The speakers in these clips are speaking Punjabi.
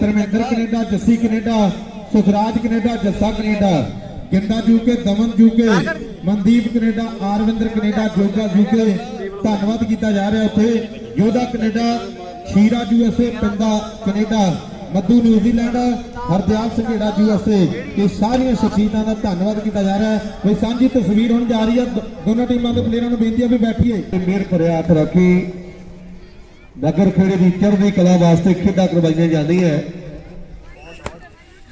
Dharminder Canada, Jassi Canada, Sukhraj Canada, Jassa Canada, Ginda UK, Daman UK, Mandeep Canada, Arvinder Canada Joga UK. ਧੰਨਵਾਦ ਕੀਤਾ ਜਾ ਰਿਹਾ ਉੱਥੇ। Yodha Canada, Shira USA Pinda Canada, Madhu New Zealand, Hardial Sanghera USA ਇਹ ਸਾਰੀਆਂ ਸ਼ਖਸੀਅਤਾਂ ਦਾ ਧੰਨਵਾਦ ਕੀਤਾ ਜਾ ਰਿਹਾ। ਹੈ ਵੀ ਸਾਂਝੀ ਤਸਵੀਰ ਹੁਣ ਜਾ ਰਹੀ ਹੈ। ਦੋ- ਦੋਨਾਂ ਟੀਮਾਂ ਦੇ ਪਲੇਅਰਾਂ ਨੂੰ ਬੇਨਤੀ ਹੈ ਵੀ ਬੈਠੀਏ। ਮੇਰ ਭਰਿਆ ਹੱਥ ਰੱਖੀ। ਨਗਰ ਖੇੜੇ ਦੀ ਚੜ੍ਹਦੀ ਕਲਾ ਵਾਸਤੇ ਖੇਡਾਂ ਕਰਵਾਈਆਂ ਜਾਂਦੀਆਂ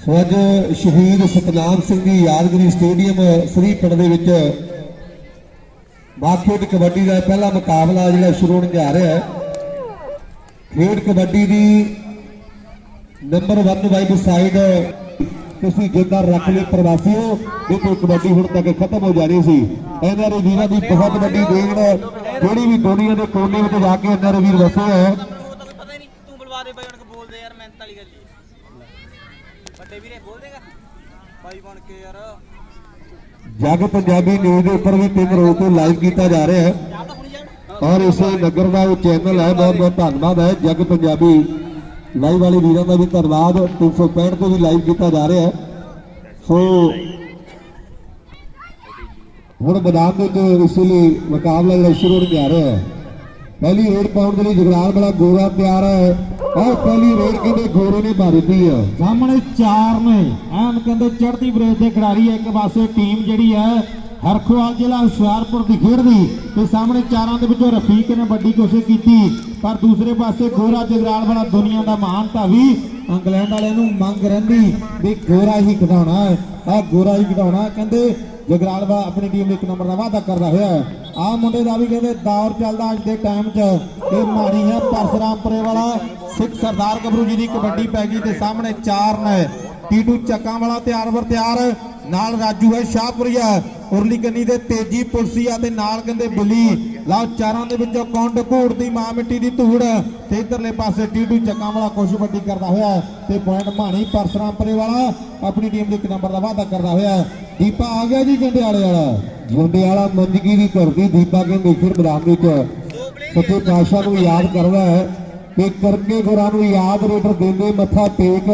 ਸੋ ਅੱਜ ਸ਼ਹੀਦ ਸਤਨਾਮ ਸਿੰਘ ਦੀ ਯਾਦਗਾਰੀ ਸਟੇਡੀਅਮ ਸ੍ਰੀ ਪਿੰਡ ਦੇ ਵਿੱਚ ਬਾਖੇਡ ਕਬੱਡੀ ਦਾ ਪਹਿਲਾ ਮੁਕਾਬਲਾ ਜਿਹੜਾ ਸ਼ੁਰੂ ਹੋਣ ਜਾ ਰਿਹਾ ਹੈ। ਖੇਡ ਕਬੱਡੀ ਦੀ ਨੰਬਰ 1 ਬਾਈ ਸਾਈਡ ਤੁਸੀਂ ਜਿੱਦਾਂ ਰੱਖ ਲਈ ਪ੍ਰਵਾਸੀਓ ਇਹ ਕੋਈ ਕਬੱਡੀ ਹੁਣ ਤੱਕ ਖਤਮ ਹੋ ਜਾਣੀ ਸੀ। ਇਹਨਾਂ ਦੇ ਵੀਰਾਂ ਦੀ ਬਹੁਤ ਵੱਡੀ ਦੇਣ ਜਿਹੜੀ ਵੀ ਦੁਨੀਆ ਦੇ ਕੋਨੇ ਵਿੱਚ ਜਾ ਕੇ ਦੇ ਵੀਰ ਵਸੇ ਹੈ ਪਤਾ ਹੀ ਨਹੀਂ ਤੂੰ ਬੁਲਵਾ ਦੇ ਬਾਈ ਉਹਨਾਂ ਕੋ ਬੋਲਦੇ ਯਾਰ ਮਿਹਨਤ ਵਾਲੀ ਗੱਲ ਜੀ ਵੱਡੇ ਵੀਰੇ ਬੋਲ ਦੇਗਾ ਬਾਈ ਬਣ ਕੇ ਯਾਰ। ਜੱਗ ਪੰਜਾਬੀ ਨਿਊਜ਼ ਦੇ ਉੱਪਰ ਵੀ ਤਿੰਨ ਰੋਜ਼ ਤੋਂ ਲਾਈਵ ਕੀਤਾ ਜਾ ਰਿਹਾ ਹੈ। ਔਰ ਇਸੇ ਨਗਰ ਦਾ ਉਹ ਚੈਨਲ ਹੈ ਬਹੁਤ ਬਹੁਤ ਧੰਨਵਾਦ ਹੈ। ਜੱਗ ਪੰਜਾਬੀ ਲਾਈਵ ਵਾਲੇ ਵੀਰਾਂ ਦਾ ਵੀ ਧੰਨਵਾਦ। 365 ਤੋਂ ਵੀ ਲਾਈਵ ਕੀਤਾ ਜਾ ਰਿਹਾ ਹੈ। ਸੋ ਹੁਣ ਮੈਦਾਨ ਦੇ ਵਿੱਚ ਇਸ ਲਈ ਮੁਕਾਬਲਾ ਜਿਹੜਾ ਸ਼ੁਰੂ ਹੋਣ ਜਾ ਰਿਹਾ ਹੈ। ਪਹਿਲੀ ਰੇਡ ਪਾਉਣ ਦੇ ਲਈ ਜਗਲਾਲ ਵਾਲਾ ਗੋਰਾ ਤਿਆਰ ਹੈ ਔਰ ਪਹਿਲੀ ਰੇਡ ਕਹਿੰਦੇ ਗੋਰੇ ਨੇ ਮਾਰੀ ਦਿੱਤੀ ਹੈ। ਸਾਹਮਣੇ ਚਾਰ ਨੇ। ਐਨ ਕਹਿੰਦੇ ਚੜ੍ਹਦੀ ਬਰੇਜ ਦੇ ਖਿਡਾਰੀ ਇੱਕ ਪਾਸੇ ਟੀਮ ਜਿਹੜੀ ਹੈ ਹਰਖੋਵਾਲ ਜ਼ਿਲ੍ਹਾ ਹੁਸ਼ਿਆਰਪੁਰ ਦੀ ਖੇਡਦੀ ਤੇ ਸਾਹਮਣੇ ਚਾਰਾਂ ਦੇ ਵਿੱਚੋਂ ਰਫੀਕ ਨੇ ਵੱਡੀ ਕੋਸ਼ਿਸ਼ ਕੀਤੀ, ਪਰ ਦੂਸਰੇ ਪਾਸੇ ਗੋਰਾ ਜਗਰਾਲ ਵਾਲਾ ਦੁਨੀਆ ਦਾ ਮਹਾਨ ਧਾਵੀ ਇੰਗਲੈਂਡ ਵਾਲਿਆਂ ਨੂੰ ਮੰਗ ਰਹਿੰਦੀ ਵੀ ਗੋਰਾ ਹੀ ਖਿਡਾਉਣਾ ਹੈ। ਆ ਗੋਰਾ ਹੀ ਖਿਡਾਉਣਾ ਕਹਿੰਦੇ ਜਗਰਾਲ ਵਾ ਆਪਣੀ ਟੀਮ ਇੱਕ ਨੰਬਰ ਦਾ ਵਾਅਦਾ ਕਰਦਾ ਹੋਇਆ ਆ ਮੁੰਡੇ ਦਾ ਵੀ ਕਹਿੰਦੇ ਦੌਰ ਚੱਲਦਾ ਅੱਜ ਦੇ ਟਾਈਮ 'ਚ। ਇਹ ਮਾੜੀ ਹੈ ਪਰਸਰਾਮਪੁਰੇ ਵਾਲਾ ਸਿੱਖ ਸਰਦਾਰ ਗੱਭਰੂ ਜੀ ਦੀ ਕਬੱਡੀ ਪੈ ਗਈ ਤੇ ਸਾਹਮਣੇ ਚਾਰ ਨੇ। ਟੀਟੂ ਚੱਕਾਂ ਵਾਲਾ ਤਿਆਰ ਵਰ ਤਿਆਰ। ਨਾਲ ਰਾਜੂ ਹੈ ਸ਼ਾਹਪੁਰੀਆ। ਉਰਲੀ ਕੰਨੀ ਦੇ ਤੇਜੀ ਪੁਲਸੀਆ ਤੇ ਨਾਲ ਕਹਿੰਦੇ ਬੁਲੀ। ਲਓ ਚਾਰਾਂ ਦੇ ਵਿੱਚੋਂ ਕੌਣ ਢਕੂੜ ਦੀ ਮਾਂ ਮਿੱਟੀ ਦੀ ਧੂੜ। ਤੇ ਇਧਰਲੇ ਪਾਸੇ ਟੀਟੂ ਚੱਕਾਂ ਵਾਲਾ ਕੁਛ ਵੱਡੀ ਕਰਦਾ ਹੋਇਆ ਤੇ ਪੁਆਇੰਟ ਮਾਣੀ ਪਰਸਰਾਮਪੁਰੇ ਵਾਲਾ ਆਪਣੀ ਟੀਮ ਦੇ ਇੱਕ ਨੰਬਰ ਦਾ ਵਾਅਦਾ ਕਰਦਾ ਹੋਇਆ ਦੀਪਾ ਆ ਗਿਆ ਜੀ ਜੰਡਿਆਲੇ ਵਾਲਾ। ਜੁੰਡੇ ਵਾਲਾ ਮੰਜਗੀ ਦੀ ਧਰਤੀ ਦੀਪਾ ਕਹਿੰਦੇ ਫਿਰ ਮੈਦਾਨ ਵਿੱਚ। ਸੱਚੇ ਪਾਤਸ਼ਾਹ ਨੂੰ ਯਾਦ ਕਰਦਾ ਹੈ। ਕਿ ਕਰਕੇ ਗੁਰਾਂ ਨੂੰ ਯਾਦ ਰੇਟਰ ਦਿੰਦੇ, ਮੱਥਾ ਟੇਕ।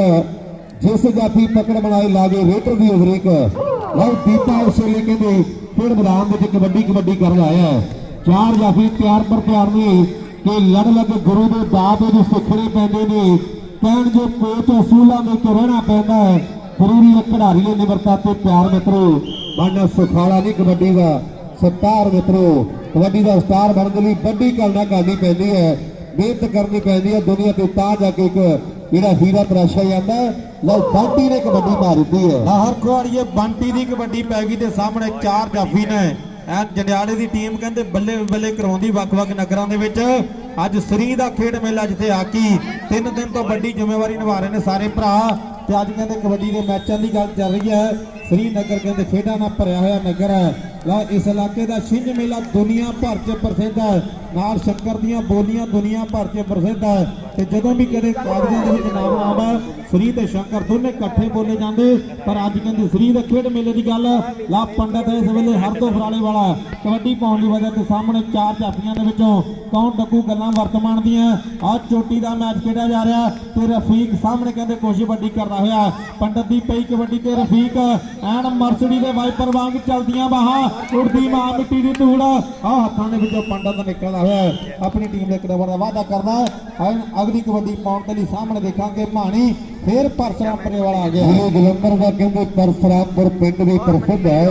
ਜਿਸ ਜਾਤੀ ਪਕੜ ਬਣਾਏ ਲਾਗੇ ਰੇਟਰ ਦੀ ਉਵਰੇਕ ਲਓ ਦੀਪਾ ਉਸ ਕਹਿੰਦੇ, ਫਿਰ ਮੈਦਾਨ ਵਿੱਚ ਕਬੱਡੀ ਕਬੱਡੀ ਕਰਨ ਆਇਆ ਚਾਰ ਜਾਫੀ ਤਿਆਰ ਪਰ ਤਿਆਰ ਨੇ ਕਿ ਲੜ ਲੱਗ ਗੁਰੂ ਦੇ ਦਾਤ ਵਿੱਚ ਸਿੱਖਣੇ ਪੈਂਦੇ ਨੇ। ਕਹਿਣ ਜੋ ਕੋਚ ਅਸੂਲਾਂ ਦੇ ਵਿੱਚ ਰਹਿਣਾ ਪੈਂਦਾ ਹੈ। ਜ਼ਰੂਰੀ ਹੈ ਖਿਡਾਰੀ ਦੀ ਨਿਮਰਤਾ ਤੇ ਪਿਆਰ ਮਿੱਤਰੋ ਬਣਨਾ ਸੁਖਾਲਾ ਨਹੀਂ ਕਬੱਡੀ ਦਾ ਸਤਾਰ ਮਿੱਤਰੋ, ਕਬੱਡੀ ਦਾ ਸਤਾਰ ਬਣਨ ਦੇ ਲਈ ਵੱਡੀ ਕਰਨਾ ਕਰਨੀ ਪੈਂਦੀ ਹੈ। ਮਿਹਨਤ ਕਰਨੀ ਪੈਂਦੀ ਹੈ, ਦੁਨੀਆ ਤੇ ਤਾਂ ਜਾ ਕੇ ਇੱਕ ਜਿਹੜਾ ਹੀਰਾ ਤਰਾਸ਼ਿਆ ਜਾਂਦਾ ਲਓ, ਬਾਟੀ ਨੇ ਕਬੱਡੀ ਮਾਰ ਹੈ। ਲਾਹਰ ਖੁਆੜੀਏ ਬੰਟੀ ਦੀ ਕਬੱਡੀ ਪੈ ਗਈ ਤੇ ਸਾਹਮਣੇ ਚਾਰ ਜਾਫੀ ਨੇ। ਐ ਜੰਡਿਆਲੇ ਦੀ ਟੀਮ ਕਹਿੰਦੇ ਬੱਲੇ ਬੱਲੇ ਕਰਾਉਂਦੀ ਵੱਖ-ਵੱਖ ਨਗਰਾਂ ਦੇ ਵਿੱਚ। ਅੱਜ ਸ੍ਰੀ ਦਾ ਖੇਡ ਮੇਲਾ ਜਿੱਥੇ ਆਕੀ ਤਿੰਨ ਦਿਨ ਤੋਂ ਵੱਡੀ ਜ਼ਿੰਮੇਵਾਰੀ ਨਿਭਾ ਰਹੇ ਨੇ ਸਾਰੇ ਭਰਾ। ਤੇ ਅੱਜ ਕਹਿੰਦੇ ਕਬੱਡੀ ਦੇ ਮੈਚਾਂ ਦੀ ਗੱਲ ਚੱਲ ਰਹੀ ਹੈ। ਸ੍ਰੀ ਨਗਰ ਕਹਿੰਦੇ ਖੇਡਾਂ ਨਾਲ ਭਰਿਆ ਹੋਇਆ ਨਗਰ ਹੈ। ਲਾ ਇਸ ਇਲਾਕੇ ਦਾ ਛਿੰਝ ਮੇਲਾ ਦੁਨੀਆ ਭਰ 'ਚ ਪ੍ਰਸਿੱਧ ਹੈ। ਨਾਲ ਸ਼ੰਕਰ ਦੀਆਂ ਬੋਲੀਆਂ ਦੁਨੀਆ ਭਰ 'ਚ ਪ੍ਰਸਿੱਧ ਹੈ। ਤੇ ਜਦੋਂ ਵੀ ਕਦੇ ਕਾਗਜ਼ਾਂ ਦੇ ਵਿੱਚ ਨਾਮ ਆਉਂਦਾ ਸ੍ਰੀ ਤੇ ਸ਼ੰਕਰ ਦੋਨੇ ਇਕੱਠੇ ਬੋਲੇ ਜਾਂਦੇ। ਪਰ ਅੱਜ ਕਹਿੰਦੇ ਸ੍ਰੀ ਦੇ ਖੇਡ ਮੇਲੇ ਦੀ ਗੱਲ ਲਾ ਪੰਡਤ ਇਸ ਵੇਲੇ ਹਰ ਤੋਂ ਫਰਾਲੇ ਵਾਲਾ ਕਬੱਡੀ ਪਾਉਣ ਦੀ ਵਜ੍ਹਾ ਤੇ ਸਾਹਮਣੇ ਚਾਰ ਜਾਫੀਆਂ ਦੇ ਵਿੱਚੋਂ ਕੌਣ ਡੱਕੂ ਗੱਲਾਂ ਵਰਤਮਾਨ ਦੀਆਂ। ਆ ਚੋਟੀ ਦਾ ਮੈਚ ਖੇਡਿਆ ਜਾ ਰਿਹਾ ਤੇ ਰਫੀਕ ਸਾਹਮਣੇ ਕਹਿੰਦੇ ਕੋਸ਼ਿਸ਼ ਵੱਡੀ ਕਰਦਾ ਹੋਇਆ ਪੰਡਤ ਦੀ ਪਈ ਕਬੱਡੀ ਤੇ ਰਫੀਕ, ਐਨ ਮਰਸਡੀ ਦੇ ਵਾਈਪਰ ਵਾਂਗ ਚਲਦੀਆਂ ਬਾਹਾਂ। ਉੜਦੀ ਮਾਂ ਮਿੱਟੀ ਦੀ ਧੂੜ ਆ ਹੱਥਾਂ ਦੇ ਵਿੱਚੋਂ ਪੰਡਤ ਨਿਕਲਦਾ ਹੋਇਆ ਆਪਣੀ ਟੀਮ ਦੇ ਇੱਕ ਦਾ ਵਾਅਦਾ ਕਰਦਾ ਹੈ। ਅਗਲੀ ਕਬੱਡੀ ਪਾਉਣ ਦੇ ਲਈ ਸਾਹਮਣੇ ਦੇਖਾਂਗੇ। ਮਾਣੀ ਫੇਰ ਪਰਸਰਾਮਪੁਰੇ ਵਾਲਾ ਆ ਗਿਆ ਜ਼ਿਲ੍ਹੇ ਜਲੰਧਰ ਦਾ ਕਹਿੰਦੇ ਪਰਸਰਾਮਪੁਰ ਪਿੰਡ ਵੀ ਪ੍ਰਸਿੱਧ ਹੈ।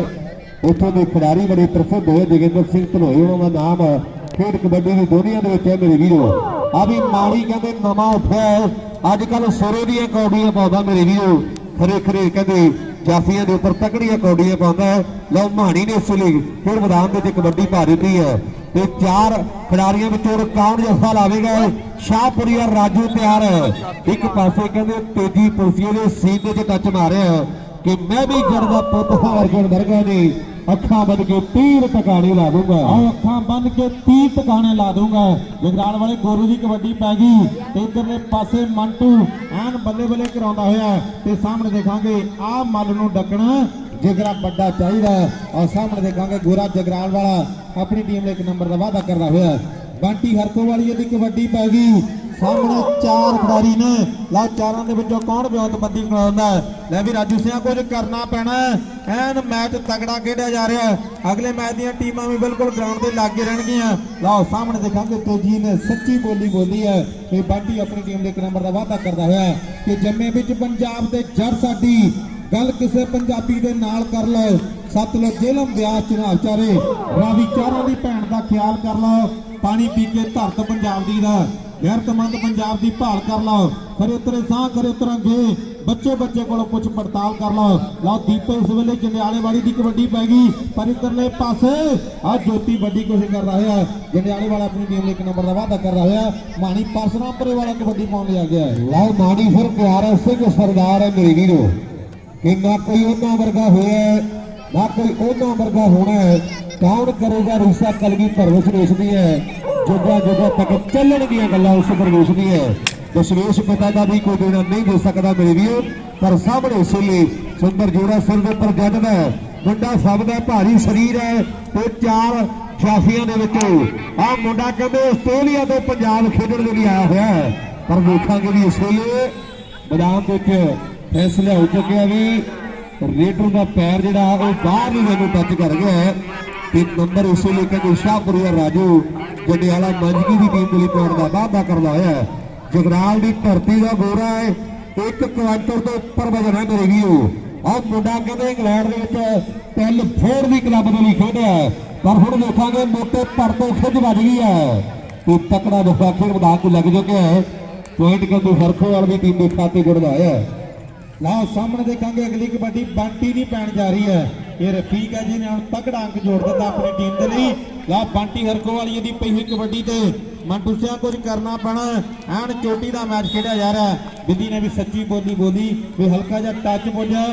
ਉੱਥੋਂ ਦੇ ਖਿਡਾਰੀ ਬੜੇ ਪ੍ਰਸਿੱਧ ਹੋਏ। ਜੋਗਿੰਦਰ ਸਿੰਘ ਧਨੋਈ, ਉਹਨਾਂ ਦਾ ਨਾਮ ਖੇਡ ਕਬੱਡੀ ਦੀ ਦੁਨੀਆ ਦੇ ਵਿੱਚ ਹੈ ਮੇਰੇ ਵੀਰੋ। ਆ ਵੀ ਮਾੜੀ ਕਹਿੰਦੇ ਨਵਾਂ ਉੱਠਿਆ ਹੈ। ਅੱਜ ਕੱਲ ਸੋਰੇ ਦੀਆਂ ਕੌਡੀਆਂ ਪਾਉਂਦਾ ਮੇਰੇ ਵੀਰੋ। ਖਰੇ ਖਰੇ ਕਹਿੰਦੇ ਜਾਫੀਆਂ ਦੇ ਉੱਪਰ ਤਕੜੀਆਂ ਕੌਡੀਆਂ ਪਾਉਂਦਾ ਹੈ। ਲਓ ਮਾਣੀ ਨੇ ਇਸ ਲਈ ਫਿਰ ਮੈਦਾਨ ਦੇ ਵਿੱਚ ਕਬੱਡੀ ਪਾ ਦਿੱਤੀ ਹੈ। ਤੇ ਚਾਰ ਖਿਡਾਰੀਆਂ ਵਿੱਚੋਂ ਕੌਣ ਜੱਫਾ ਲਾਵੇਗਾ। ਸ਼ਾਹਪੁਰੀ ਔਰ ਰਾਜੂ ਤਿਆਰ। ਹੈ ਇੱਕ ਪਾਸੇ ਕਹਿੰਦੇ ਤੇਜੀ ਪੁਲਸੀਏ ਦੇ ਸੀਨੇ 'ਚ ਟੱਚ ਮਾਰਿਆ। ਕਿ ਮੈਂ ਵੀ ਜੜ ਦਾ ਪੁੱਤ ਹਾਰ ਵਰਗਾ ਨੇ ਅੱਖਾਂ ਬੰਦ ਕੇ ਤੀਰ ਟਿਕਾਣੇ ਲਾ ਦੂੰਗਾ ਆਹ ਅੱਖਾਂ ਬੰਦ ਕੇ 30 ਟਿਕਾਣੇ ਲਾ ਦੂੰਗਾ ਜਗਰਾਲ ਵਾਲੇ ਗੋਰੂ ਦੀ ਕਬੱਡੀ ਪੈ ਗਈ। ਤੇ ਇਧਰਲੇ ਪਾਸੇ ਮੰਟੂ ਐਨ ਬੱਲੇ ਬੱਲੇ ਕਰਾਉਂਦਾ ਹੋਇਆ ਤੇ ਸਾਹਮਣੇ ਦੇਖਾਂਗੇ ਆਹ ਮੱਲ ਨੂੰ ਡੱਕਣਾ। ਜਿਗਰਾ ਵੱਡਾ ਚਾਹੀਦਾ ਹੈ। ਔਰ ਸਾਹਮਣੇ ਦੇਖਾਂਗੇ ਗੋਰਾ ਜਗਰਾਲ ਵਾਲਾ। ਆਪਣੀ ਟੀਮ ਲਈ ਇੱਕ ਨੰਬਰ ਦਾ ਵਾਅਦਾ ਕਰਦਾ ਹੋਇਆ ਬੰਟੀ ਹਰਕੋ ਦੀ ਕਬੱਡੀ ਪੈ ਗਈ। ਸਾਹਮਣੇ ਚਾਰ ਖਿਡਾਰੀ ਨੇ। ਲਓ ਚਾਰਾਂ ਦੇ ਵਿੱਚੋਂ ਕੌਣ ਵਿਉਂਤਬੰਦੀ ਕਰਾਉਂਦਾ ਲੈ ਵੀ ਰਾਜੂ ਸਿਆ, ਕੁਝ ਕਰਨਾ ਪੈਣਾ ਐਨ ਮੈਚ ਤਗੜਾ ਖੇਡਿਆ ਜਾ ਰਿਹਾ ਅਗਲੇ ਮੈਚ ਦੀਆਂ ਟੀਮਾਂ ਵੀ ਬਿਲਕੁਲ ਗਰਾਊਂਡ ਦੇ ਲਾਗੇ ਰਹਿਣਗੀਆਂ। ਲਓ, ਸਾਹਮਣੇ ਦੇਖਾਂਗੇ ਤੇਜੀ ਨੇ ਸੱਚੀ ਬੋਲੀ ਬੋਲੀ ਹੈ ਕਿ ਬਾਂਟੀ ਆਪਣੀ ਟੀਮ ਦੇ ਇੱਕ ਨੰਬਰ ਦਾ ਵਾਅਦਾ ਕਰਦਾ ਹੋਇਆ ਕਿ ਜੰਮੇ ਵਿੱਚ ਪੰਜਾਬ ਦੇ ਜੜ ਸਾਡੀ ਗੱਲ ਕਿਸੇ ਪੰਜਾਬੀ ਦੇ ਨਾਲ ਕਰ ਲਓ। ਸਤਲੁਜ ਜੇਲਮ ਬਿਆਸ ਚਨਾਬ ਚਾਰੇ। ਰਾਵੀ ਚਾਰਾਂ ਦੀ ਭੈਣ ਦਾ ਖਿਆਲ ਕਰ ਲਓ। ਪਾਣੀ ਪੀ ਕੇ ਧਰਤ ਪੰਜਾਬ ਦੀ ਦਾ। ਗੈਰਤਮੰਦ ਪੰਜਾਬ ਦੀ ਭਾਲ ਕਰ ਲਓ। ਖਰੇ ਉਤਰੇ ਸਾਹ, ਖਰੇ ਉਤਰਾਂਗੇ ਬੱਚੇ ਬੱਚੇ ਕੋਲੋਂ ਪੁੱਛ ਪੜਤਾਲ ਕਰ ਲਓ। ਲਓ ਦੀਪੇ ਇਸ ਵੇਲੇ ਜੰਡਿਆਲੇ ਵਾਲੀ ਦੀ ਕਬੱਡੀ ਪੈ ਗਈ। ਪਰ ਇਧਰਲੇ ਪਾਸੇ ਆ ਜੋਤੀ ਵੱਡੀ ਕੋਸ਼ਿਸ਼ ਕਰ ਰਿਹਾ ਹੈ। ਜੰਡਿਆਲੇ ਵਾਲਾ ਆਪਣੀ ਟੀਮ ਲਈ ਇੱਕ ਨੰਬਰ ਦਾ ਵਾਅਦਾ ਕਰ ਰਿਹਾ ਹੈ। ਮਾਣੀ ਪਰਸਰਾਮਪੁਰੇ ਵਾਲਾ ਕਬੱਡੀ ਪਾਉਣ ਲਿਆ ਗਿਆ ਹੈ। ਲਓ ਮਾੜੀ ਫਿਰ ਪਿਆਰਾ ਸਿੰਘ ਸਰਦਾਰ ਹੈ ਮੇਰੇ ਵੀਰੋ। ਕਿ ਨਾ ਕੋਈ ਉਹਨਾਂ ਵਰਗਾ ਹੋਇਆ ਨਾ ਕੋਈ ਉਹਨਾਂ ਵਰਗਾ ਹੋਣਾ ਹੈ, ਕੌਣ ਕਰੇਗਾ ਰੂਸਾ ਕਲਗੀ ਪਰਵਿਸ਼ ਵੇਚਦੀ ਹੈ, ਜੁਗਾ ਜੁਗਾ ਤੱਕ ਚੱਲਣਗੀਆਂ ਗੱਲਾਂ ਉਸ ਪਰ ਵੇਚਦੀ ਹੈ। ਦਸ਼ਮੇਸ਼ ਪਿਤਾ ਦਾ ਵੀ ਕੋਈ ਦੇਣਾ ਨਹੀਂ ਦੇ ਸਕਦਾ ਮੇਰੇ ਵੀਰੋ, ਪਰ ਸਾਹਮਣੇ ਸੋਲੇ ਸੁੰਦਰ ਜੋੜਾ ਸਿਰ ਦੇ ਉੱਪਰ ਜੱਜਦਾ ਮੁੰਡਾ ਸਭ ਦਾ ਭਾਰੀ ਸਰੀਰ ਹੈ ਤੇ ਚਾਰ ਜਾਫੀਆਂ ਦੇ ਵਿੱਚ। ਆਹ ਮੁੰਡਾ ਕਹਿੰਦੇ ਆਸਟ੍ਰੇਲੀਆ ਤੋਂ ਪੰਜਾਬ ਖੇਡਣ ਦੇ ਲਈ ਆਇਆ ਹੋਇਆ ਪਰ ਦੇਖਾਂਗੇ ਵੀ ਇਸ ਵੇਲੇ ਮੈਦਾਨ ਦੇ ਵਿੱਚ ਫੈਸਲਾ ਹੋ ਚੁੱਕਿਆ ਵੀ ਰੇਡਰ ਦਾ ਪੈਰ ਜਿਹੜਾ ਉਹ ਬਾਹਰ ਨੂੰ ਮੈਨੂੰ ਟੱਚ ਕਰ ਗਿਆ ਤੇ ਨੰਬਰ ਇਸ ਲਈ ਕਹਿੰਦੇ ਸ਼ਾਹਪੁਰੀਆ ਰਾਜੂ ਜੰਡਿਆਲਾ ਮੰਜਗੀ ਦੀ ਟੀਮ ਦੇ ਲਈ ਪਾਉਣ ਦਾ ਵਾਅਦਾ ਕਰਦਾ ਹੋਇਆ ਹੈ। ਜਗਰਾਲ ਦੀ ਧਰਤੀ ਦਾ ਗੋਰਾ ਹੈ। ਇੱਕ ਕੁਆਂਟਲ ਤੋਂ ਉੱਪਰ ਵਜਨ ਹੈ ਮੇਰੇ ਵੀਰੋ। ਆਹ ਮੁੰਡਾ ਕਹਿੰਦੇ ਇੰਗਲੈਂਡ ਦੇ ਵਿੱਚ ਤਿੰਨ ਫੋਰ ਦੀ ਕਲੱਬ ਦੇ ਲਈ ਖੇਡਿਆ ਪਰ ਹੁਣ ਦੇਖਾਂਗੇ ਮੋਟੇ ਪਰ ਤੋਂ ਖਿੱਚ ਵੱਜ ਗਈ ਹੈ। ਤੇ ਤਕੜਾ ਦਫਾ ਖੇਡ ਮੈਦਾਨ 'ਚ ਲੱਗ ਚੁੱਕਿਆ ਹੈ। ਪੁਆਇੰਟ ਕਹਿੰਦੇ ਹਰਖੋਵਾਲ ਦੀ ਟੀਮ ਦੇ ਖਾਤੇ ਜੁੜਦਾ ਹੈ। ਲਓ ਸਾਹਮਣੇ ਦੇਖਾਂਗੇ ਅਗਲੀ ਕਬੱਡੀ, ਬੰਟੀ ਦੀ ਪੈਣ ਜਾ ਰਹੀ ਹੈ। ਇਹ ਰਫੀਕ ਹੈ ਜਿਹਨੇ ਹੁਣ ਤਕੜਾ ਅੰਕ ਜੋੜ ਦਿੱਤਾ ਆਪਣੀ ਟੀਮ ਦੇ ਲਈ। ਲਓ ਬੰਟੀ ਹਰਕੋ ਵਾਲੀ ਦੀ ਪਈ ਹੋਈ ਕਬੱਡੀ ਤੇ। ਮੰਟੂ ਸਿਆ ਕੁਝ ਕਰਨਾ ਪੈਣਾ ਐਨ ਚੋਟੀ ਦਾ ਮੈਚ ਖੇਡਿਆ ਜਾ ਰਿਹਾ ਬਿੱਲੀ ਨੇ ਵੀ ਸੱਚੀ ਬੋਲੀ ਬੋਲੀ, ਵੀ ਹਲਕਾ ਜਿਹਾ ਟੱਚ ਬੋਲਿਆ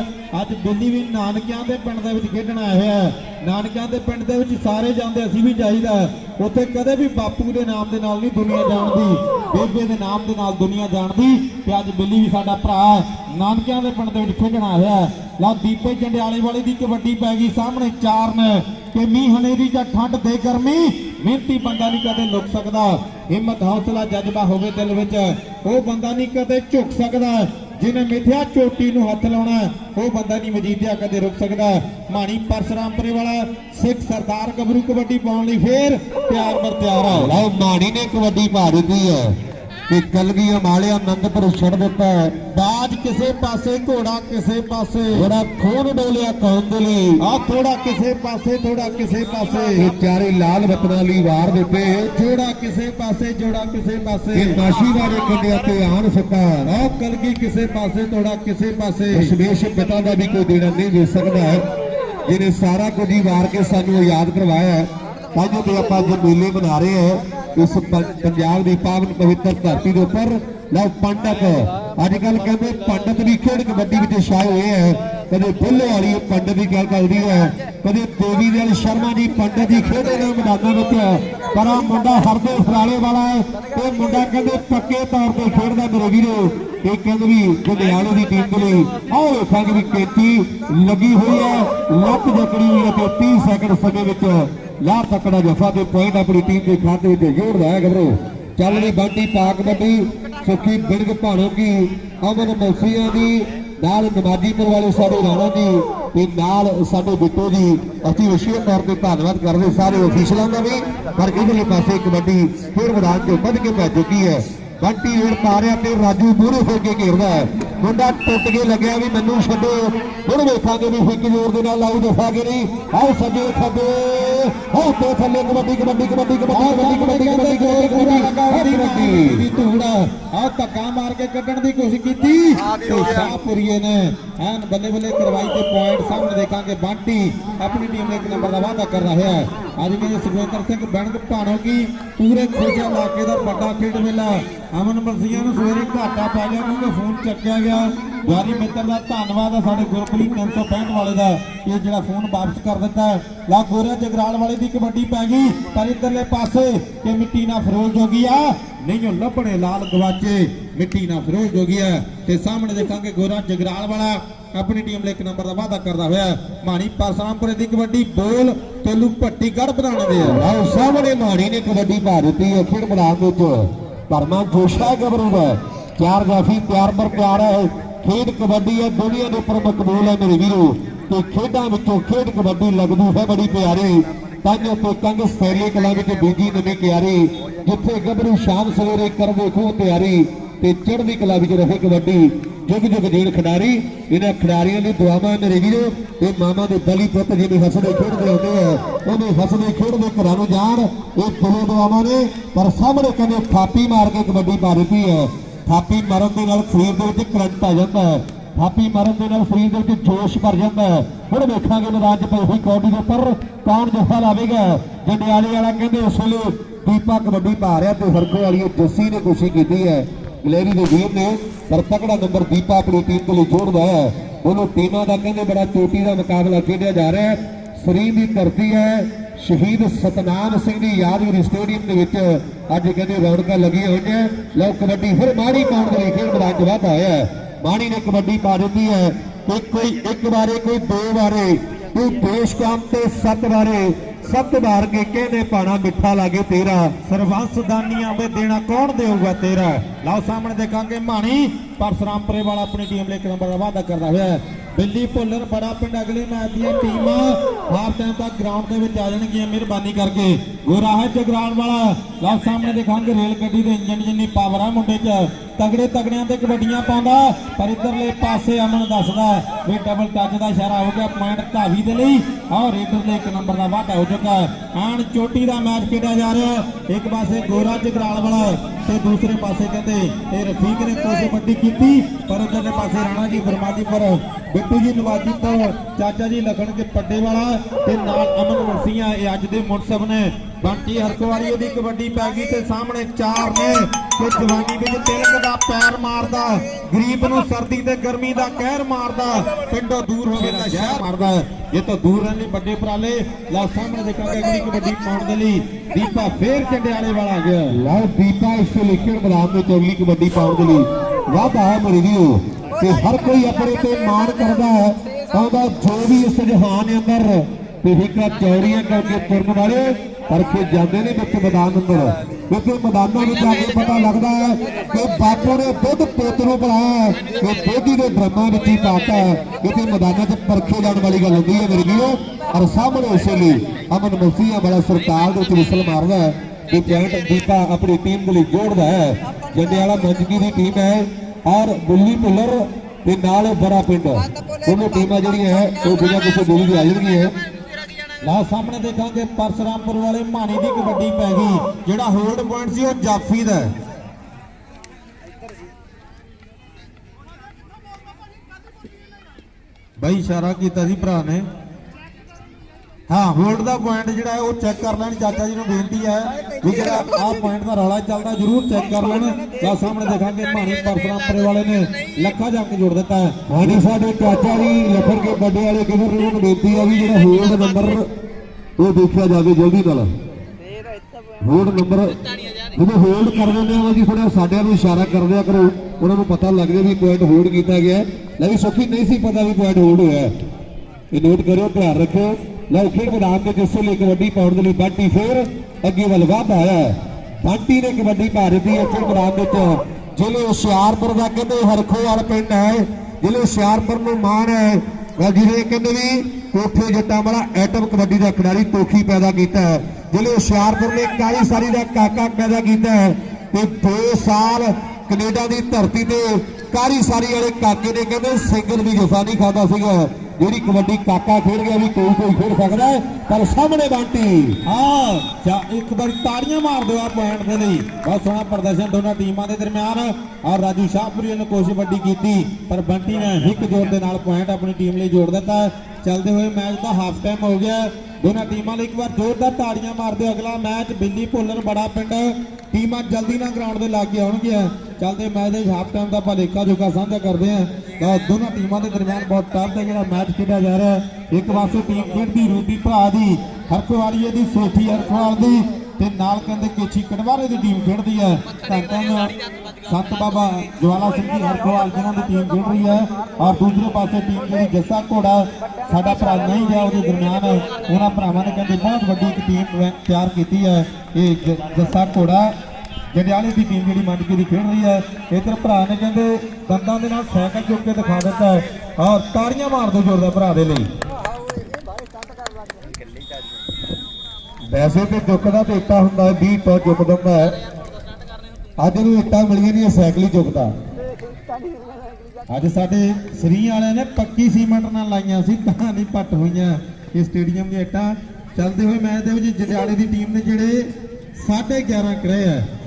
ਅੱਜ ਬਿੱਲੀ ਵੀ ਨਾਨਕਿਆਂ ਦੇ ਪਿੰਡ ਦੇ ਵਿੱਚ ਖੇਡਣ ਆਇਆ ਹੈ। ਨਾਨਕਿਆਂ ਦੇ ਪਿੰਡ ਦੇ ਵਿੱਚ ਸਾਰੇ ਜਾਂਦੇ, ਅਸੀਂ ਵੀ ਜਾਈਦਾ ਉੱਥੇ ਕਦੇ ਵੀ ਬਾਪੂ ਦੇ ਨਾਮ ਦੇ ਨਾਲ ਨਹੀਂ ਦੁਨੀਆ ਜਾਣਦੀ। ਬੇਬੇ ਦੇ ਨਾਮ ਦੇ ਨਾਲ ਦੁਨੀਆ ਜਾਣਦੀ। ਤੇ ਅੱਜ ਬਿੱਲੀ ਵੀ ਸਾਡਾ ਭਰਾ ਨਾਨਕਿਆਂ ਦੇ ਪਿੰਡ ਦੇ ਵਿੱਚ ਖੇਡਣ ਆਇਆ ਹੋਇਆ ਹੈ। ਲਓ ਦੀਪੇ ਜੰਡਿਆਲੇ ਵਾਲੇ ਦੀ ਕਬੱਡੀ ਪੈ ਗਈ ਸਾਹਮਣੇ, ਚਾਰ ਨੇ। ਕਿ ਮੀਂਹ ਹਨੇਰੀ ਜਾਂ ਠੰਡ ਦੇ ਗਰਮੀ ਮਿਹਨਤੀ ਬੰਦਾ ਨਹੀਂ ਕਦੇ ਲੁਕ ਸਕਦਾ। ਹਿੰਮਤ, ਹੌਸਲਾ, ਜਜ਼ਬਾ ਹੋਵੇ ਦਿਲ ਵਿੱਚ, ਉਹ ਬੰਦਾ ਨਹੀਂ ਕਦੇ ਝੁਕ ਸਕਦਾ। ਜਿਹਨੇ ਮਿਥਿਆ ਚੋਟੀ ਨੂੰ ਹੱਥ ਲਾਉਣਾ, ਉਹ ਬੰਦਾ ਨਹੀਂ ਮਜੀਦਿਆ ਕਦੇ ਰੁਕ ਸਕਦਾ। ਮਾਣੀ ਪਰਸਰਾਮਪੁਰੇ ਵਾਲਾ ਸਿੱਖ ਸਰਦਾਰ ਗੱਭਰੂ ਕਬੱਡੀ ਪਾਉਣ ਲਈ ਫੇਰ ਤਿਆਰ ਬਰ ਤਿਆਰ ਹੈ ਲਓ ਮਾੜੀ ਨੇ ਕਬੱਡੀ ਪਾ ਦਿੱਤੀ ਹੈ। ਕਿ ਕਲਗੀ ਮਾਲਿਆ ਆਨੰਦਪੁਰ ਛੱਡ ਦਿੱਤਾ ਹੈ ਬਾਜ ਕਿਸੇ ਪਾਸੇ ਘੋੜਾ ਕਿਸੇ ਪਾਸੇ। ਜਿਹੜਾ ਖੂਨ ਡੋਲਿਆ ਕੌਮ ਦੇ ਲਈ। ਆ ਥੋੜਾ ਕਿਸੇ ਪਾਸੇ ਥੋੜਾ ਕਿਸੇ ਪਾਸੇ। ਇਹ ਚਾਰੇ ਲਾਲ ਰਤਨਾਂ ਲਈ ਵਾਰ ਦਿੱਤੇ ਜੋੜਾ ਕਿਸੇ ਪਾਸੇ ਜੋੜਾ ਕਿਸੇ ਪਾਸੇ। ਇਹ ਮਾਸ਼ੀ ਵਾਲੇ ਕੰਡਿਆਂ ਤੇ ਆਣ ਸਕਾ ਆ ਕਲਗੀ ਕਿਸੇ ਪਾਸੇ ਥੋੜਾ ਕਿਸੇ ਪਾਸੇ। ਦਸ਼ਮੇਸ਼ ਪਿਤਾ ਦਾ ਵੀ ਕੋਈ ਦੇਣਾ ਨਹੀਂ ਦੇ ਸਕਦਾ। ਜਿਹਨੇ ਸਾਰਾ ਕੁਝ ਹੀ ਵਾਰ ਕੇ ਸਾਨੂੰ ਯਾਦ ਕਰਵਾਇਆ ਹੈ। ਅੱਜ ਤੇ ਆਪਾਂ ਜੋ ਮੇਲੇ ਬਣਾ ਰਹੇ ਹਾਂ। ਇਸ ਪੰਜਾਬ ਦੀ ਪਾਵਨ ਪਵਿੱਤਰ ਧਰਤੀ ਦੇ ਉੱਪਰ। ਲਓ ਪੰਡਤ ਅੱਜ ਕੱਲ ਕਹਿੰਦੇ ਪੰਡਤ ਵੀ ਖੇਡ ਕਬੱਡੀ ਵਿੱਚ ਛਾਏ ਹੋਏ ਹੈ ਕਦੇ ਬੁੱਲੇ ਵਾਲੀ ਇਹ ਪੰਡਤ ਦੀ ਗੱਲ ਕਰਦੀ ਹੈ ਕਦੇ ਦੇਵੀ ਦੇ ਸ਼ਰਮਾ ਜੀ ਪੰਡਤ ਜੀ ਖੇਡੇ ਨੇ ਮੈਦਾਨਾਂ ਵਿੱਚ ਪਰ ਆ ਮੁੰਡਾ ਹਰਦੇ ਫਰਾਲੇ ਵਾਲਾ ਹੈ ਤੇ ਮੁੰਡਾ ਕਹਿੰਦੇ ਪੱਕੇ ਤੌਰ ਤੇ ਖੇਡਦਾ ਮੇਰੇ ਵੀਰੋ। ਇਹ ਕਹਿੰਦੇ ਵੀ ਜੰਡਿਆਲੇ ਦੀ ਟੀਮ ਦੇ ਲਈ। ਆਹ ਵੇਖਾਂਗੇ ਵੀ ਕੇਤੀ ਲੱਗੀ ਹੋਈ ਹੈ। ਲੱਤ ਜਕੜੀ ਹੋਈ ਹੈ ਤੇ 30 ਸੈਕਿੰਡ ਸਮੇਂ ਵਿੱਚ ਲਾਹ ਤੱਕੜਾ ਜਫਾ ਦੇ ਪੁਆਇੰਟ ਆਪਣੀ ਟੀਮ ਦੇ ਖਾਤੇ ਵਿੱਚ ਜੋੜਦਾ ਹੈ ਗੱਭਰੂ ਚੱਲ ਰਹੀ ਬਾਟੀ ਪਾਕ ਵੱਡੀ, ਸੁਖੀ ਬਿਰਗ ਭਾਣੋ ਕੀ, ਅਮਨ ਮੌਸੀਆਂ ਦੀ, ਨਾਲ ਨਮਾਜੀਪੁਰ ਵਾਲੇ ਸਾਡੇ ਰਾਣਾ ਦੀ ਤੇ ਨਾਲ ਸਾਡੇ ਬਿੱਟੂ ਜੀ। ਅਸੀਂ ਵਿਸ਼ੇਸ਼ ਤੌਰ ਤੇ ਧੰਨਵਾਦ ਕਰਦੇ ਸਾਰੇ ਅਫੀਸ਼ਲਾਂ ਦਾ ਵੀ, ਪਰ ਇਧਰਲੇ ਪਾਸੇ ਕਬੱਡੀ ਫਿਰ ਮੈਦਾਨ ਤੇ ਵੱਧ ਕੇ ਪੈ ਚੁੱਕੀ ਹੈ। ਬੰਟੀ ਏੜ ਮਾਰਿਆ ਤੇ ਰਾਜੂ ਮੂਹਰੇ ਹੋ ਕੇ ਘੇਰਦਾ ਹੈ। ਮੁੰਡਾ ਟੁੱਟ ਕੇ ਲੱਗਿਆ ਵੀ ਮੈਨੂੰ ਛੱਡੋ। ਹੁਣ ਵੇਖਾਂਗੇ ਵੀ ਫਿੱਕ ਜ਼ੋਰ ਦੇ ਨਾਲ ਦਫਾ ਕੇ ਨਹੀਂ ਆਓ ਸੱਜੇ ਖੱਬੇ। ਆਓ ਤੇ ਥੱਲੇ ਕਬੱਡੀ ਕਬੱਡੀ ਕਬੱਡੀ ਕਬੱਡੀ ਕਬੱਡੀ ਕਬੱਡੀ ਕਬੱਡੀ ਕਬੱਡੀ ਕਬੱਡੀ ਦੀ ਧੂੜਾ। ਆ ਧੱਕਾ ਮਾਰ ਕੇ ਕੱਢਣ ਦੀ ਕੋਸ਼ਿਸ਼ ਕੀਤੀ। ਸ਼ਾਹਪੁਰੀਏ ਨੇ ਐਨ ਬੱਲੇ ਬੱਲੇ ਕਰਵਾਈ ਤੇ ਪੁਆਇੰਟ ਸਾਹਮਣੇ ਦੇਖਾਂਗੇ। ਬਾਂਟੀ ਆਪਣੀ ਟੀਮ ਦੇ ਇੱਕ ਨੰਬਰ ਦਾ ਵਾਅਦਾ ਕਰ ਰਿਹਾ ਹੈ। ਅੱਜ ਵੀ ਸੁਖਵਿੰਦਰ ਸਿੰਘ ਬੈਂਕ ਭਾਣੋ ਕੀ ਪੂਰੇ ਖੋਜਾ ਇਲਾਕੇ ਦਾ ਵੱਡਾ ਖੇਡ ਮੇਲਾ। ਅਮਨ ਮਰਸੀਆਂ ਨੂੰ ਸਵੇਰੇ ਘਾਟਾ ਪੈ ਗਿਆ ਕਿਉਂਕਿ ਫੋਨ ਚੱਕਿਆ ਗਿਆ। ਯਾਰੀ ਮਿੱਤਰ ਦਾ ਧੰਨਵਾਦ ਹੈ ਸਾਡੇ ਗੁਰਪ੍ਰੀਤ 365 ਵਾਲੇ ਦਾ। ਇਹ ਜਿਹੜਾ ਫੋਨ ਵਾਪਸ ਕਰ ਦਿੱਤਾ ਲਾ ਗੋਰਿਆ ਜਗਰਾਲ ਵਾਲੇ ਦੀ ਕਬੱਡੀ ਪੈ ਗਈ। ਪਰ ਇਧਰਲੇ ਪਾਸੇ ਕਿ ਮਿੱਟੀ ਨਾਲ ਫਰੋਲ ਜੋਗੀ ਆ। ਨਹੀਂ ਲੱਭਣੇ ਲਾਲ ਗਵਾਚੇ। ਮਿੱਟੀ ਨਾਲ ਫਰੋਲ ਜੋਗੀ ਆ। ਤੇ ਸਾਹਮਣੇ ਦੇਖਾਂਗੇ ਗੋਰਾ ਜਗਰਾਲ ਵਾਲਾ। ਆਪਣੀ ਟੀਮ ਲਈ ਇੱਕ ਨੰਬਰ ਦਾ ਵਾਅਦਾ ਕਰਦਾ ਹੋਇਆ ਹੈ। ਮਾਣੀ ਪਰਸਰਾਮਪੁਰੇ ਦੀ ਕਬੱਡੀ ਬੋਲ ਤੇਲੂ ਭੱਟੀ ਗੜ ਬਣਾਉਣੇ ਦੇ ਆ। ਆਓ ਸਾਹਮਣੇ ਮਾੜੀ ਨੇ ਕਬੱਡੀ ਪਾ ਦਿੱਤੀ ਹੈ ਖੇਡ ਮੈਦਾਨ ਵਿੱਚ। ਭਰਮਾ ਜੋਸ਼ਾ ਗੱਭਰੂ ਦਾ। ਚਾਰ ਜਾਫੀ ਪਿਆਰ ਪਰ ਪਿਆਰ ਹੈ ਖੇਡ ਕਬੱਡੀ ਹੈ, ਦੁਨੀਆ ਦੇ ਉੱਪਰ ਮਕਬੂਲ ਹੈ ਮੇਰੇ ਵੀਰੋ। ਤੇ ਖੇਡਾਂ ਵਿੱਚੋਂ ਖੇਡ ਕਬੱਡੀ ਲੱਗਦੀ ਹੈ ਬੜੀ ਪਿਆਰੀ। ਤਾਂਜੋ ਤੇ ਕੰਗ ਸੈਰੀ ਕਲਾ ਵਿੱਚ ਬੀਜੀ ਨਵੇਂ ਕਿਆਰੀ, ਜਿੱਥੇ ਗੱਭਰੂ ਸ਼ਾਮ ਸਵੇਰੇ ਕਰਦੇ ਖੂਹ ਤਿਆਰੀ ਤੇ ਚੜ੍ਹਦੀ ਕਲਾ ਵਿੱਚ ਰਹੇ ਕਬੱਡੀ। ਜੁਗ ਜੁਗ ਜੀਣ ਖਿਡਾਰੀ, ਇਹਨਾਂ ਖਿਡਾਰੀਆਂ ਦੀ ਦੁਆਵਾਂ ਮੇਰੇ ਵੀਰੋ। ਇਹ ਮਾਮਾ ਦੇ ਬਲੀ ਪੁੱਤ ਜਿਵੇਂ ਹੱਸਦੇ ਖੇਡਦੇ ਹੁੰਦੇ ਆ, ਉਹਨੇ ਹੱਸਦੇ ਖੇਡਦੇ ਘਰਾਂ ਨੂੰ ਜਾਣ, ਇਹ ਦਿਲੋਂ ਦੁਆਵਾਂ ਨੇ? ਪਰ ਸਾਹਮਣੇ ਕਹਿੰਦੇ ਥਾਪੀ ਮਾਰ ਕੇ ਕਬੱਡੀ ਪਾ ਦਿੱਤੀ ਹੈ। ਥਾਪੀ ਮਾਰਨ ਦੇ ਨਾਲ ਸਰੀਰ ਦੇ ਵਿੱਚ ਕਰੰਟ ਆ ਜਾਂਦਾ ਹੈ। ਥਾਪੀ ਮਾਰਨ ਦੇ ਨਾਲ ਸਰੀਰ ਦੇ ਵਿੱਚ ਜੋਸ਼ ਭਰ ਜਾਂਦਾ ਹੈ। ਹੁਣ ਵੇਖਾਂਗੇ ਮੈਦਾਨ 'ਚ ਪਈ ਹੋਈ ਕੌਡੀ ਦੇ ਉੱਪਰ ਕੌਣ ਜੱਫਾ ਲਾਵੇਗਾ। ਜੰਡਿਆਲੇ ਵਾਲਾ ਕਹਿੰਦੇ ਉਸ ਵੇਲੇ ਦੀਪਾ ਕਬੱਡੀ ਪਾ ਰਿਹਾ ਤੇ ਹਰਕੋ ਵਾਲੀ ਜੱਸੀ ਨੇ ਕੋਸ਼ਿਸ਼ ਕੀਤੀ ਹੈ। ਗਲੇਰੀ ਦੇ ਵੀਰ ਨੇ, ਪਰ ਤਕੜਾ ਨੰਬਰ ਦੀਪਾ ਆਪਣੀ ਟੀਮ ਦੇ ਲਈ ਜੋੜਦਾ ਹੈ। ਉਹਨੂੰ ਟੀਮਾਂ ਦਾ ਕਹਿੰਦੇ ਬੜਾ ਚੋਟੀ ਦਾ ਮੁਕਾਬਲਾ ਖੇਡਿਆ ਜਾ ਰਿਹਾ ਹੈ। ਸਰੀਰ ਦੀ ਧਰਤੀ ਹੈ। ਸ਼ਹੀਦ ਸਤਨਾਮ ਸਿੰਘ ਦੀ ਯਾਦਗਾਰੀ ਸਟੇਡੀਅਮ ਦੇ ਵਿੱਚ ਅੱਜ ਕਹਿੰਦੇ ਰੌਣਕਾਂ ਲੱਗੀਆਂ ਹੋਈਆਂ। ਲਓ, ਕਬੱਡੀ ਫਿਰ ਮਾੜੀ ਪਾਉਣ ਦੇ ਖੇਡ ਮੈਦਾਨ 'ਚ ਵਾਧਾ ਹੋਇਆ ਮਾਣੀ ਨੇ ਕਬੱਡੀ ਪਾ ਦਿੱਤੀ ਹੈ। ਕਿ ਕੋਈ ਇੱਕ ਵਾਰੇ, ਕੋਈ ਦੋ ਵਾਰੇ, ਕੋਈ ਦੇਸ਼ ਕਾਮ ਤੇ ਸੱਤ ਵਾਰੇ, ਸੱਤ ਵਾਰ ਕੇ ਕਹਿੰਦੇ ਪਾਣਾ ਮਿੱਠਾ ਲਾਗੇ ਤੇਰਾ। ਸਰਵੰਸ ਦਾਨੀਆਂ ਵੇ ਦੇਣਾ ਕੌਣ ਦੇਊਗਾ ਤੇਰਾ? ਲਓ, ਸਾਹਮਣੇ ਦੇਖਾਂਗੇ ਮਾਣੀ ਪਰਸਰਾਮਪੁਰੇ ਵਾਲਾ ਆਪਣੀ ਟੀਮ ਲਈ ਇੱਕ ਨੰਬਰ ਦਾ ਵਾਅਦਾ ਕਰਦਾ ਹੋਇਆ ਹੈ। ਬਿੱਲੀ ਭੁੱਲਰ ਬੜਾ ਪਿੰਡ ਅਗਲੇ ਮੈਚ ਦੀਆਂ ਟੀਮਾਂ ਹਾਫ ਟਾਈਮ ਤੱਕ ਗਰਾਊਂਡ ਦੇ ਵਿੱਚ ਆ ਜਾਣਗੀਆਂ, ਮਿਹਰਬਾਨੀ ਕਰਕੇ। ਗੋਰਾਹ ਹੈ ਜਗਰਾਨ ਵਾਲਾ, ਲਓ ਸਾਹਮਣੇ ਦੇਖਾਂਗੇ ਰੇਲ ਗੱਡੀ ਦੇ ਇੰਜਨ ਜਿੰਨੀ ਪਾਵਰ ਆ ਮੁੰਡੇ 'ਚ। ਤਗੜੇ ਤਗੜਿਆਂ ਤੇ ਕਬੱਡੀਆਂ ਪਾਉਂਦਾ, ਪਰ ਇਧਰਲੇ ਪਾਸੇ ਅਮਨ ਦੱਸਦਾ ਵੀ ਡਬਲ ਟੱਚ ਦਾ ਇਸ਼ਾਰਾ ਹੋ ਗਿਆ ਪੁਆਇੰਟ ਧਾਵੀ ਦੇ ਲਈ। ਔਰ ਇਧਰ ਲਈ ਇੱਕ ਨੰਬਰ ਦਾ ਵਾਧਾ ਹੋ ਚੁੱਕਾ ਹੈ। ਆਣ ਚੋਟੀ ਦਾ ਮੈਚ ਖੇਡਿਆ ਜਾ ਰਿਹਾ ਇੱਕ ਪਾਸੇ ਗੋਰਾ ਜਗਰਾਲ ਵਾਲਾ ਤੇ ਦੂਸਰੇ ਪਾਸੇ ਕਹਿੰਦੇ ਇਹ ਰਫੀਕ ਨੇ ਕੋਸ਼ਿਸ਼ ਵੱਡੀ ਕੀਤੀ, ਪਰ ਉਧਰਲੇ ਪਾਸੇ ਰਾਣਾ ਜੀ ਫਰਮਾਜੀ ਪਰ ਬਿੱਟੂ ਜੀ ਨਵਾਜੀ ਤੋਂ ਚਾਚਾ ਜੀ ਲਖਣ ਕੇ ਪੱਡੇ ਵਾਲਾ ਤੇ ਨਾਲ ਅਮਨ ਮੁਰਸੀਆਂ ਇਹ ਅੱਜ ਦੇ ਮੁਨਸਬ ਨੇ। ਬੰਟੀ ਹਰਕਵਾਰੀ ਉਹਦੀ ਕਬੱਡੀ ਪੈ ਗਈ ਤੇ ਸਾਹਮਣੇ ਚਾਰ ਨੇ ਤੇ ਜਵਾਨੀ ਵਿੱਚ ਤਿਲਕ ਦਾ ਪੈਰ ਮਾਰਦਾ, ਗਰੀਬ ਨੂੰ ਸਰਦੀ ਤੇ ਗਰਮੀ ਦਾ ਕਹਿਰ ਮਾਰਦਾ, ਪਿੰਡੋਂ ਦੂਰ ਹੋ ਤਾਂ ਸ਼ਹਿਰ ਮਾਰਦਾ ਇਹ ਤਾਂ ਦੂਰ ਰਹਿਣ ਲਈ ਵੱਡੇ ਪਰਾਲੇ ਲਾ ਸਾਹਮਣੇ ਦੇਖਾਂਗੇ ਅਗਲੀ ਕਬੱਡੀ ਪਾਉਣ ਦੇ ਲਈ ਦੀਪਾ ਫੇਰ ਚੰਡਿਆਲੇ ਵਾਲਾ ਆ ਗਿਆ। ਲਓ ਦੀਪਾ ਇਸ ਤੋਂ ਲਿਖਣ ਮੈਦਾਨ ਵਿੱਚ ਅਗਲੀ ਕਬੱਡੀ ਪਾਉਣ ਦੇ ਲਈ। ਵਾਧਾ ਹੈ ਮੇਰੀ ਤੇ ਹਰ ਕੋਈ ਆਪਣੇ ਤੇ ਮਾਣ ਕਰਦਾ ਹੈ, ਉਹਦਾ ਜੋ ਵੀ ਇਸ ਜਹਾਨ ਅੰਦਰ ਤੇ ਹਿੱਕਾ ਚੌੜੀਆਂ ਕਰਕੇ ਤੁਰਨ ਵਾਲੇ ਪਰਖੇ ਜਾਂਦੇ ਨੇ ਵਿੱਚ ਮੈਦਾਨ ਅੰਦਰ। ਕਿਉਂਕਿ ਮੈਦਾਨਾਂ ਵਿੱਚ ਆ ਕੇ ਪਤਾ ਲੱਗਦਾ ਹੈ ਕਿ ਬਾਪੂ ਨੇ ਦੁੱਧ ਪੁੱਤ ਨੂੰ ਬੁਲਾਇਆ ਕਿ ਦੁੱਧੀ ਦੇ ਡਰਮਾਂ ਵਿੱਚ ਹੀ ਪਾਤਾ ਹੈ। ਕਿਉਂਕਿ ਮੈਦਾਨਾਂ 'ਚ ਪਰਖੇ ਜਾਣ ਵਾਲੀ ਗੱਲ ਹੁੰਦੀ ਹੈ ਮੇਰੇ ਵੀਰੋ ਔਰ ਸਾਹਮਣੇ ਉਸੇ ਲਈ ਅਮਨ ਮਸੀਹਾ ਬੜਾ ਸਰਕਾਰ ਦੇ ਵਿੱਚ ਵਿਸਲ ਮਾਰਦਾ ਹੈ ਇਹ ਪੁਆਇੰਟ ਦੀਪਾ ਆਪਣੀ ਟੀਮ ਦੇ ਲਈ ਜੋੜਦਾ ਹੈ। ਜੰਡਿਆਲਾ ਮੰਜਕੀ ਦੀ ਟੀਮ ਹੈ ਔਰ ਬੁੱਲੀ ਭੁੱਲਰ ਤੇ ਨਾਲ ਬੜਾ ਪਿੰਡ। ਦੋਨੋਂ ਟੀਮਾਂ ਜਿਹੜੀਆਂ ਹੈ, ਉਹ ਬਿਨਾਂ ਕਿਸੇ ਗੋਲੀ ਦੀ ਆ ਜਾਣਗੀਆਂ ਲਾ ਸਾਹਮਣੇ ਦੇਖਾਂਗੇ, ਪਰਸਰਾਮਪੁਰ ਵਾਲੇ ਮਾਣੀ ਦੀ ਕਬੱਡੀ ਪੈ ਗਈ। ਜਿਹੜਾ ਹੋਲਡ ਪੁਆਇੰਟ ਸੀ, ਉਹ ਜਾਫੀ ਦਾ ਹੈ। ਬਾਈ, ਇਸ਼ਾਰਾ ਕੀਤਾ ਸੀ ਭਰਾ ਨੇ। ਹਾਂ ਹੋਲਡ ਦਾ ਪੁਆਇੰਟ ਜਿਹੜਾ ਹੈ, ਉਹ ਚੈੱਕ ਕਰ ਲੈਣ। ਚਾਚਾ ਜੀ ਨੂੰ ਬੇਨਤੀ ਹੈ ਵੀ ਜਿਹੜਾ ਆਹ ਪੁਆਇੰਟ ਦਾ ਰੌਲਾ ਚੱਲਦਾ, ਜਰੂਰ ਚੈੱਕ ਕਰ ਲੈਣ। ਲਾ ਸਾਹਮਣੇ ਦੇਖਾਂਗੇ ਮਾਣੀ ਪਰਸਰਾਮਪੁਰੇ ਵਾਲੇ ਨੇ ਲੱਖਾ ਜੰਗ ਜੋੜ ਦਿੱਤਾ ਹੈ। ਹਾਂਜੀ, ਸਾਡੇ ਚਾਚਾ ਜੀ ਲਫੜ ਕੇ ਵੱਡੇ ਵਾਲੇ ਕਿਹਨਾਂ ਨੂੰ ਬੇਨਤੀ ਆ ਵੀ ਜਿਹੜਾ ਹੋਲਡ ਨੰਬਰ ਉਹ ਦੇਖਿਆ ਜਾਵੇ ਜਲਦੀ ਨਾਲ। ਹੋਲਡ ਨੰਬਰ ਜਦੋਂ ਹੋਲਡ ਕਰ ਦਿੰਦੇ ਆ ਜੀ ਥੋੜਾ ਸਾਡਿਆਂ ਨੂੰ ਇਸ਼ਾਰਾ ਕਰ ਦਿਆ ਕਰੋ। ਉਹਨਾਂ ਨੂੰ ਪਤਾ ਲੱਗ ਜਾਵੇ ਵੀ ਪੁਆਇੰਟ ਹੋਲਡ ਕੀਤਾ ਗਿਆ ਲੈ ਵੀ ਸੁਖੀ ਨਹੀਂ ਸੀ ਪਤਾ ਵੀ ਪੁਆਇੰਟ ਹੋਲਡ ਹੋਇਆ ਇਹ ਨੋਟ ਕਰਿਓ, ਧਿਆਨ ਰੱਖਿਓ। ਲਓ ਖੇਡ ਦੇ ਜਿਸ ਲਈ ਕਬੱਡੀ ਪਾਉਣ ਦੇ ਲਈ ਬਾਟੀ ਫੇਰ ਅੱਗੇ ਵੱਲ ਵਧਦਾ ਹੈ। ਬਾਟੀ ਨੇ ਕਬੱਡੀ ਪਾ ਦਿੱਤੀ ਹੈ ਖੇਡ ਵਿੱਚ ਜ਼ਿਲ੍ਹੇ ਹੁਸ਼ਿਆਰਪੁਰ ਦਾ ਕਹਿੰਦੇ ਹਰਖੋਵਾਲ ਪਿੰਡ ਹੈ। ਜ਼ਿਲ੍ਹੇ ਹੁਸ਼ਿਆਰਪੁਰ ਨੂੰ ਮਾਣ ਹੈ। ਜਿਹਨੇ ਕਹਿੰਦੇ ਵੀ ਕੋਠੇ ਜੱਟਾਂ ਵਾਲਾ ਐਟਮ ਕਬੱਡੀ ਦਾ ਖਿਡਾਰੀ ਤੋਖੀ ਪੈਦਾ ਕੀਤਾ ਹੈ। ਜ਼ਿਲ੍ਹੇ ਹੁਸ਼ਿਆਰਪੁਰ ਨੇ ਕਾਲੀ ਸਾਰੀ ਦਾ ਕਾਕਾ ਪੈਦਾ ਕੀਤਾ ਹੈ ਤੇ 2 ਸਾਲ ਕੈਨੇਡਾ ਦੀ ਧਰਤੀ ਤੇ ਕਾਰੀ ਸਾਰੀ ਵਾਲੇ ਕਾਕੇ ਨੇ ਕਹਿੰਦੇ ਸਿੰਗਰ ਵੀ ਜਫਾ ਨਹੀਂ ਖਾਦਾ ਸੀਗਾ। ਜਿਹੜੀ ਕਬੱਡੀ ਕਾਕਾ ਖੇਡ ਗਿਆ ਵੀ ਕੋਈ ਕੋਈ ਖੇਡ ਸਕਦਾ ਪਰ ਸਾਹਮਣੇ ਬਾਂਟੀ। ਹਾਂ ਚਾ ਇੱਕ ਵਾਰੀ ਤਾੜੀਆਂ ਮਾਰ ਦਿਓ ਆ ਪੁਆਇੰਟ ਦੇ ਲਈ। ਬਹੁਤ ਸੋਹਣਾ ਪ੍ਰਦਰਸ਼ਨ ਦੋਨਾਂ ਟੀਮਾਂ ਦੇ ਦਰਮਿਆਨ। ਔਰ ਰਾਜੂ ਸ਼ਾਹਪੁਰੀ ਨੇ ਕੋਸ਼ਿਸ਼ ਵੱਡੀ ਕੀਤੀ, ਪਰ ਬੰਟੀ ਨੇ ਇੱਕ ਜੋੜ ਦੇ ਨਾਲ ਪੁਆਇੰਟ ਆਪਣੀ ਟੀਮ ਲਈ ਜੋੜ ਦਿੱਤਾ। ਚੱਲਦੇ ਹੋਏ ਮੈਚ ਦਾ ਹਾਫ ਟਾਈਮ ਹੋ ਗਿਆ। ਦੋਨਾਂ ਟੀਮਾਂ ਲਈ ਇੱਕ ਵਾਰ ਜ਼ੋਰਦਾਰ ਤਾੜੀਆਂ ਮਾਰ ਦਿਓ ਅਗਲਾ ਮੈਚ। ਬਿੱਲੀ ਭੁੱਲਰ ਬੜਾ ਪਿੰਡ ਟੀਮਾਂ ਜਲਦੀ ਨਾਲ ਗਰਾਊਂਡ ਦੇ ਲਾਗੇ ਆਉਣਗੀਆਂ। ਚੱਲਦੇ ਮੈਚ ਦੇ ਹਾਫ ਟਾਈਮ ਦਾ ਆਪਾਂ ਲੇਖਾ ਜੋਖਾ ਸਾਂਝਾ ਕਰਦੇ ਹਾਂ। ਤਾਂ ਦੋਨਾਂ ਟੀਮਾਂ ਦੇ ਦਰਮਿਆਨ ਬਹੁਤ ਟਫ ਦਾ ਜਿਹੜਾ ਮੈਚ ਖੇਡਿਆ ਜਾ ਰਿਹਾ ਹੈ। ਇੱਕ ਪਾਸੇ ਟੀਮ ਖੇਡਦੀ ਰੂਪੀ ਭਰਾ ਦੀ ਹਰਕਵਾਲੀਏ ਦੀ ਸੇਠੀ ਹਰਕਵਾਲ ਦੀ ਤੇ ਨਾਲ ਕਹਿੰਦੇ ਕੇਛੀ ਕਟਵਾਰੇ ਦੀ ਟੀਮ ਖੇਡਦੀ ਹੈ। ਤਾਂ ਤਾਂ ਸੰਤ ਬਾਬਾ ਜਵਾਲਾ ਸਿੰਘ ਜੀ ਹਰਕਵਾਲ ਜਿਨ੍ਹਾਂ ਦੀ ਟੀਮ ਖੇਡ ਰਹੀ ਹੈ। ਔਰ ਦੂਸਰੇ ਪਾਸੇ ਟੀਮ ਜਿਹੜੀ ਜੱਸਾ ਘੋੜਾ, ਸਾਡਾ ਭਰਾ ਨਹੀਂ ਗਿਆ ਉਹਦੇ ਦਰਮਿਆਨ। ਉਹਨਾਂ ਭਰਾਵਾਂ ਨੇ ਕਹਿੰਦੇ ਬਹੁਤ ਵੱਡੀ ਇੱਕ ਟੀਮ ਤਿਆਰ ਕੀਤੀ ਹੈ ਇਹ ਜੱਸਾ ਘੋੜਾ। ਜੰਡਿਆਲੇ ਦੀ ਟੀਮ ਜਿਹੜੀ ਮੰਨ ਕੇ ਦੀ ਖੇਡ ਰਹੀ ਹੈ। ਇਧਰ ਭਰਾ ਨੇ ਕਹਿੰਦੇ ਦੰਦਾਂ ਦੇ ਨਾਲ ਸਾਈਕਲ ਚੁੱਕ ਕੇ ਦਿਖਾ ਦਿੱਤਾ ਔਰ ਤਾੜੀਆਂ ਮਾਰ ਦਿਓ ਜੋਰਦਾਰ ਭਰਾ ਦੇ ਲਈ। ਵੈਸੇ ਤੇ ਦੁੱਖ ਦਾ ਇੱਟਾ ਹੁੰਦਾ ਹੈ 20 ਤੋਂ ਚੁੱਕ ਦਿੰਦਾ ਹੈ। ਅੱਜ ਨੂੰ ਇੱਟਾਂ ਮਿਲੀਆਂ ਨਹੀਂ ਸਾਈਕਲ ਹੀ ਚੁੱਕਦਾ ਅੱਜ ਸਾਡੇ ਸਰੀ ਵਾਲਿਆਂ ਨੇ ਪੱਕੀ ਸੀਮੈਂਟ ਨਾਲ ਲਾਈਆਂ ਸੀ ਤਾਂ ਨਹੀਂ ਪੱਟ ਹੋਈਆਂ ਇਹ ਸਟੇਡੀਅਮ ਦੀਆਂ ਇੱਟਾਂ। ਚੱਲਦੇ ਹੋਏ ਮੈਚ ਦੇ ਵਿੱਚ ਜੰਡਿਆਲੇ ਦੀ ਟੀਮ ਨੇ ਜਿਹੜੇ 11.5 ਕਰੇ ਹੈ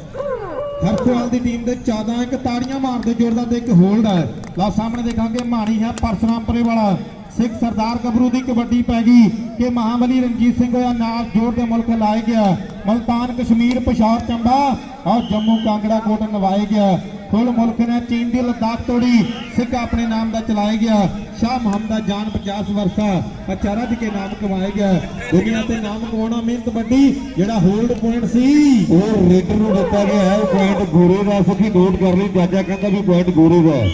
ਹਰਖਵਾਲ ਦੀ ਟੀਮ ਦੇ 14 ਇੱਕ ਤਾੜੀਆਂ ਮਾਰਦੇ ਜੋਰਦਾਰ ਤੇ ਇੱਕ ਹੋਲਡ ਹੈ। ਲਾ ਸਾਹਮਣੇ ਦੇਖਾਂਗੇ ਮਾਣੀ ਹੈ ਪਰਸਰਾਮਪੁਰੇ ਵਾਲਾ ਸਿੱਖ ਸਰਦਾਰ ਕਬਰੂ ਦੀ ਕਬੱਡੀ ਪੈ ਗਈ ਕਿ ਮਹਾਬਲੀ ਰਣਜੀਤ ਸਿੰਘ ਹੋਇਆ ਨਾਲ ਜੋੜ ਦੇ ਮੁਲਕ ਲਾਏ ਗਿਆ। ਮਲਤਾਨ ਕਸ਼ਮੀਰ ਪਸ਼ਾਵਰ ਚੰਬਾ ਔਰ ਜੰਮੂ ਕਾਂਗੜਾ ਕੋਟ ਨਵਾਇਆ ਗਿਆ। ਕੁੱਲ ਮੁਲਕ ਨੇ ਚੀਨ ਦੀ ਲਦਾਖ ਤੋੜੀ। ਸਿੱਖ ਆਪਣੇ ਨਾਮ ਦਾ ਚਲਾਇਆ ਗਿਆ। ਸ਼ਾਹ ਮੁਹੰਮਦ ਦਾ ਜਾਨ 50 ਵਰਸਾ ਅਚਾਰਾ ਕੇ ਨਾਮ ਕਮਾਇਆ ਗਿਆ। ਦੁਨੀਆ ਤੇ ਨਾਮ ਕਮਾਉਣਾ ਮਿਹਨਤ ਵੱਡੀ, ਜਿਹੜਾ ਹੋਲਡ ਪੁਆਇੰਟ ਸੀ। ਉਹ ਰੇਡਰ ਨੂੰ ਦਿੱਤਾ ਗਿਆ ਹੈ ਪੁਆਇੰਟ ਗੋਰੇ ਦਾ ਸਖੀ ਨੋਟ ਕਰ ਲਈ। ਜਾਜਾ ਕਹਿੰਦਾ ਵੀ ਪੁਆਇੰਟ ਗੋਰੇ ਦਾ ਹੈ।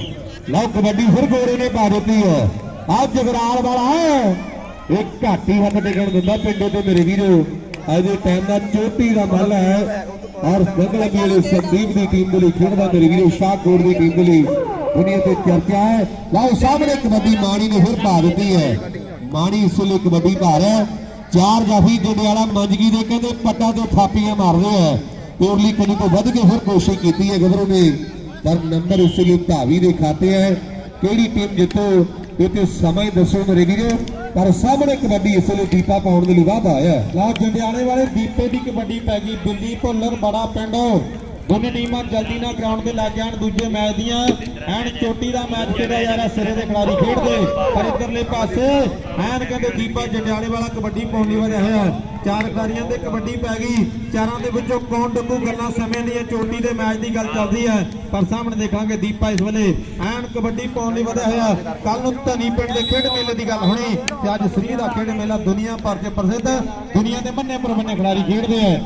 ਲਓ, ਕਬੱਡੀ ਫਿਰ ਗੋਰੇ ਨੇ ਪਾ ਦਿੱਤੀ ਹੈ। ਆ ਜਗਰਾਲ ਵਾਲਾ ਹੈ। ਇਹ ਘੱਟ ਹੀ ਹੱਥ ਟੇਕਣ ਦਿੰਦਾ ਪਿੰਡੇ ਤੇ ਮੇਰੇ ਵੀਰੋ। ਅੱਜ ਦੇ ਟਾਈਮ ਦਾ ਚੋਟੀ ਦਾ ਮੱਲ ਹੈ। ਔਰ ਬਗਲਾ ਵਾਲੇ ਸੰਦੀਪ ਦੀ ਟੀਮ ਦੇ ਲਈ ਖੇਡਦਾ ਮੇਰੇ ਵੀਰੋ ਸ਼ਾਹਕੋਟ ਦੀ ਟੀਮ ਦੇ ਲਈ ਦੁਨੀਆ ਤੇ ਚਰਚਾ ਹੈ। ਲਓ ਸਾਹਮਣੇ ਕਬੱਡੀ ਮਾਣੀ ਨੇ ਫਿਰ ਪਾ ਦਿੱਤੀ ਹੈ। ਮਾਣੀ ਇਸ ਵੇਲੇ ਕਬੱਡੀ ਪਾ ਹੈ। ਚਾਰ ਜਾਫੀ ਜੰਡਿਆਲਾ ਮੰਜਗੀ ਦੇ ਕਹਿੰਦੇ ਪੱਟਾਂ ਤੇ ਥਾਪੀਆਂ ਮਾਰਦੇ ਆ ਪਿਓਰਲੀ ਕਨੀ ਤੋਂ ਵੱਧ ਕੇ ਫਿਰ ਕੋਸ਼ਿਸ਼ ਕੀਤੀ ਹੈ ਗਬਰੂ ਨੇ। ਪਰ ਨੰਬਰ ਇਸ ਲਈ ਧਾਵੀ ਦੇ ਖਾਤੇ ਹੈ। ਕਿਹੜੀ ਟੀਮ ਜਿੱਤੋ, ਇਹ ਤੇ ਸਮਾਂ ਦੱਸੋ ਮੇਰੇ ਵੀਰੇ। ਪਰ ਸਾਹਮਣੇ ਕਬੱਡੀ ਇਸ ਲਈ ਦੀਪਾ ਪਾਉਣ ਦੇ ਲਈ ਵਾਧਾ ਆਇਆ ਲਓ ਜੰਡਿਆਲੇ ਵਾਲੇ ਦੀਪੇ ਦੀ ਕਬੱਡੀ ਪੈ ਗਈ ਬਿੱਲੀ ਭੁੱਲਰ ਬੜਾ ਪਿੰਡ। ਦੋਨੇ ਟੀਮਾਂ ਜਲਦੀ ਨਾਲ ਗਰਾਊਂਡ ਤੇ ਲੱਗ ਜਾਣ ਦੂਜੇ ਮੈਚ ਦੀਆਂ। ਐਨ ਚੋਟੀ ਦਾ ਮੈਚ ਕਿਹੜਾ ਯਾਰ ਆ ਸਿਰੇ ਦੇ ਖਿਡਾਰੀ ਖੇਡਦੇ। ਪਰ ਇਧਰਲੇ ਪਾਸੇ ਐਨ ਕਹਿੰਦੇ ਦੀਪਾ ਜੰਡਿਆਲੇ ਵਾਲਾ ਕਬੱਡੀ ਪਾਉਣ ਲਈ ਵਧਿਆ ਹੋਇਆ। ਚਾਰ ਖਿਡਾਰੀਆਂ ਦੇ ਕਬੱਡੀ ਪੈ ਗਈ। ਚਾਰਾਂ ਦੇ ਵਿੱਚੋਂ ਕੌਣ ਡੱਗੂ ਗੱਲਾਂ ਸਮੇਂ ਦੀਆਂ, ਚੋਟੀ ਦੇ ਮੈਚ ਦੀ ਗੱਲ ਚੱਲਦੀ ਹੈ। ਪਰ ਸਾਹਮਣੇ ਦੇਖਾਂਗੇ ਦੀਪਾ ਇਸ ਵੇਲੇ ਐਨ ਕਬੱਡੀ ਪਾਉਣ ਲਈ ਵਧਿਆ ਹੋਇਆ। ਕੱਲ ਨੂੰ ਧਨੀ ਪਿੰਡ ਦੇ ਖੇਡ ਮੇਲੇ ਦੀ ਗੱਲ ਹੋਣੀ ਤੇ ਅੱਜ ਸ੍ਰੀ ਦਾ ਖੇਡ ਮੇਲਾ ਦੁਨੀਆ ਭਰ 'ਚ ਪ੍ਰਸਿੱਧ। ਦੁਨੀਆ ਦੇ ਮੰਨੇ ਪਰਮੰਨੇ ਖਿਡਾਰੀ ਖੇਡਦੇ ਆ।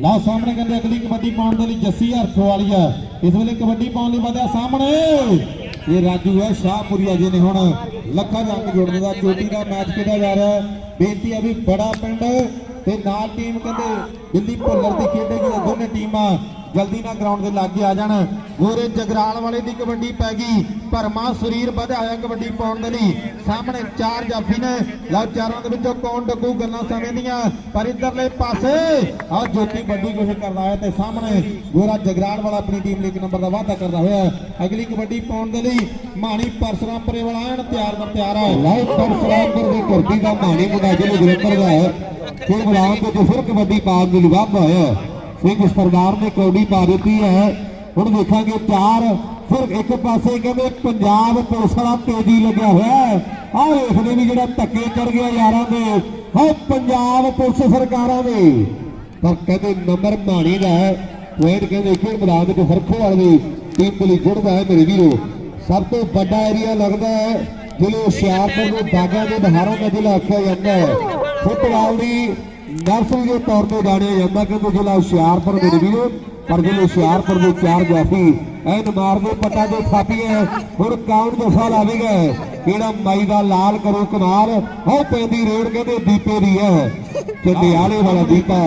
ਲਾ ਸਾਹਮਣੇ ਕਹਿੰਦੇ ਅਗਲੀ ਕਬੱਡੀ ਪਾਉਣ ਦੇ ਲਈ ਜੱਸੀ ਹਰਖੋ ਵਾਲੀ ਆ ਇਸ ਵੇਲੇ ਕਬੱਡੀ ਪਾਉਣ ਲਈ ਵਧਿਆ ਸਾਹਮਣੇ। ਇਹ ਰਾਜੂ ਹੈ ਸ਼ਾਹਪੁਰੀਆ ਜੀ ਨੇ ਹੁਣ ਲੱਖਾਂ ਜੰਗ ਜੋੜਨ ਦਾ, ਚੋਟੀ ਦਾ ਮੈਚ ਖੇਡਿਆ ਜਾ ਰਿਹਾ ਬੇਨਤੀ ਹੈ ਵੀ ਬੜਾ ਪਿੰਡ ਤੇ ਨਾਲ ਟੀਮ ਕਹਿੰਦੇ ਦਿੱਲੀ ਭੁੱਲਰ ਦੀ ਖੇਡੇਗੀ, ਇਹ ਦੋਨੇ ਟੀਮਾਂ ਜਲਦੀ ਨਾਲ ਗਰਾਊਂਡ ਦੇ ਲਾਗੇ ਆ ਜਾਣ। ਗੋਰੇ ਜਗਰਾਲ ਵਾਲੇ ਦੀ ਕਬੱਡੀ ਪੈ ਗਈ ਭਰਮਾ ਸਰੀਰ ਵਧਿਆ ਹੋਇਆ ਕਬੱਡੀ ਪਾਉਣ ਦੇ ਲਈ। ਸਾਹਮਣੇ ਚਾਰ ਜਾਫੀ ਨੇ, ਲਓ ਚਾਰਾਂ ਦੇ ਵਿੱਚੋਂ ਕੌਣ ਡੱਗੂ ਗੱਲਾਂ ਸਮੇਂ ਦੀਆਂ, ਪਰ ਇਧਰਲੇ ਪਾਸੇ, ਆ ਜੋਤੀ ਵੱਡੀ ਕੋਸ਼ਿਸ਼ ਕਰਦਾ ਹੈ ਤੇ ਸਾਹਮਣੇ ਗੋਰਾ ਜਗਰਾਲ ਵਾਲਾ ਆਪਣੀ ਟੀਮ ਲਈ ਇੱਕ ਨੰਬਰ ਦਾ ਵਾਅਦਾ ਕਰਦਾ ਹੋਇਆ। ਅਗਲੀ ਕਬੱਡੀ ਪਾਉਣ ਦੇ ਲਈ ਮਾਣੀ ਪਰਸਰਾਮਪੁਰੇ ਵਾਲਾ ਐਨ ਤਿਆਰ ਦਾ ਤਿਆਰ ਹੈ ਲਾਈਵ ਪਰਸਰਾਮਪੁਰ ਦੀ ਧਰਤੀ ਦਾ ਮਾਣੀ ਮੁੰਡਾ ਜਿਹੜੇ ਜਲੰਧਰ ਦਾ ਹੈ। ਫਿਰ ਬੁਲਾਉਣ ਤੇ ਫਿਰ ਕਬੱਡੀ ਪਾਉਣ ਦੇ ਲਈ ਹੋਇਆ। ਸਿੰਘ ਸਰਦਾਰ ਨੇ ਕੌਡੀ ਪਾ ਦਿੱਤੀ ਹੈ। ਹੁਣ ਦੇਖਾਂਗੇ ਚਾਰ, ਫਿਰ ਇੱਕ ਪਾਸੇ ਕਹਿੰਦੇ ਪੰਜਾਬ ਪੁਲਿਸ ਵਾਲਾ ਤੇਜ਼ੀ ਲੱਗਿਆ ਹੋਇਆ ਆਹ ਵੇਖਦੇ ਵੀ ਜਿਹੜਾ ਧੱਕੇ ਚੜ ਗਿਆ ਯਾਰਾਂ ਦੇ ਹਾਂ ਪੰਜਾਬ ਪੁਲਿਸ ਸਰਕਾਰਾਂ ਦੇ। ਪਰ ਕਹਿੰਦੇ ਨੰਬਰ ਮਾਣੀ ਦਾ ਹੈ। ਕਹਿੰਦੇ ਖੇਡ ਮੈਦਾਨ ਵਿੱਚ ਹਰਖੋ ਵਾਲੀ ਟੀਮ ਦੇ ਜੁੜਦਾ ਹੈ ਮੇਰੇ ਵੀਰੋ। ਸਭ ਤੋਂ ਵੱਡਾ ਏਰੀਆ ਲੱਗਦਾ ਹੈ ਜਿਹੜੇ ਹੁਸ਼ਿਆਰਪੁਰ ਦੇ ਬਾਗਾਂ ਦੇ ਬਹਾਰਾਂ ਦਾ ਜ਼ਿਲ੍ਹਾ ਆਖਿਆ ਜਾਂਦਾ ਹੈ। ਫੁੱਟਬਾਲ ਦੀ ਨਰਸਰੀ ਦੇ ਤੌਰ ਤੇ ਜਾਣਿਆ ਜਾਂਦਾ ਕਿਉਂਕਿ ਜ਼ਿਲ੍ਹਾ ਹੁਸ਼ਿਆਰਪੁਰ ਦੇ ਵੀਰੋ। ਜ਼ਿਲ੍ਹੇ ਹੁਸ਼ਿਆਰਪੁਰ ਦੇ ਚਾਰ ਜਾਫੀ ਐਨ ਮਾਰਦੇ ਪਟਾ ਦੇ ਥਾਪੀਏ। ਹੁਣ ਕਾਊਂਟ ਦਫਾ ਲਾਵੇਗਾ? ਕਿਹੜਾ ਮਾਈ ਦਾ ਲਾਲ ਕਰੋ ਕਮਾਲ ਹੋ ਪੈਂਦੀ ਰੇਡ ਕਹਿੰਦੇ ਦੀਪੇ ਦੀ ਹੈ ਚੰਡਿਆਲੇ ਵਾਲਾ ਦੀਪਾ।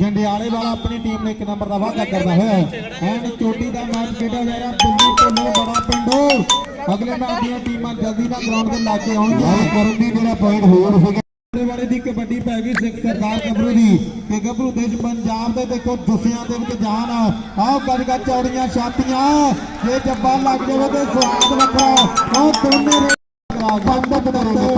ਜੰਡਿਆਲੇ ਵਾਲਾ ਆਪਣੀ ਟੀਮ ਨੇ ਇੱਕ ਨੰਬਰ ਦਾ ਵਾਅਦਾ ਕਰਦਾ ਹੋਇਆ ਐਨ ਚੋਟੀ ਦਾ ਮੈਚ ਖੇਡਿਆ ਜਾ ਰਿਹਾ। ਦਿੱਲੀ ਭੁੱਲਰ ਬੜਾ ਪਿੰਡ। ਅਗਲੇ ਮੈਚ ਦੀਆਂ ਟੀਮਾਂ ਜਲਦੀ ਨਾਲ ਗਰਾਊਂਡ ਦੇ ਲਾਗੇ ਆਉਣਗੀਆਂ। ਕਰਨ ਦੀ ਜਿਹੜਾ ਪੁਆਇੰਟ ਹੋਰ ਸੀਗਾ ਮੇਰੇ ਵਾਲੇ ਦੀ ਕਬੱਡੀ ਪੈ ਗਈ ਸਿੱਖ ਸਰਦਾਰ ਗੱਭਰੂ ਦੀ ਤੇ ਗੱਭਰੂ ਦੇਸ਼ ਪੰਜਾਬ ਦੇ ਵਿੱਚ ਜਾਨ ਆ ਆਹ ਗੱਜ ਗੱਜ ਚੌੜੀਆਂ ਛਾਤੀਆਂ। ਜੇ ਜੱਬਾ ਲੱਗ ਜਾਵੇ ਤੇ ਸਵਾਦ ਵੱਖਰਾ ਉਹ ਦੋਨੇ ਪੰਡਤ ਨੇ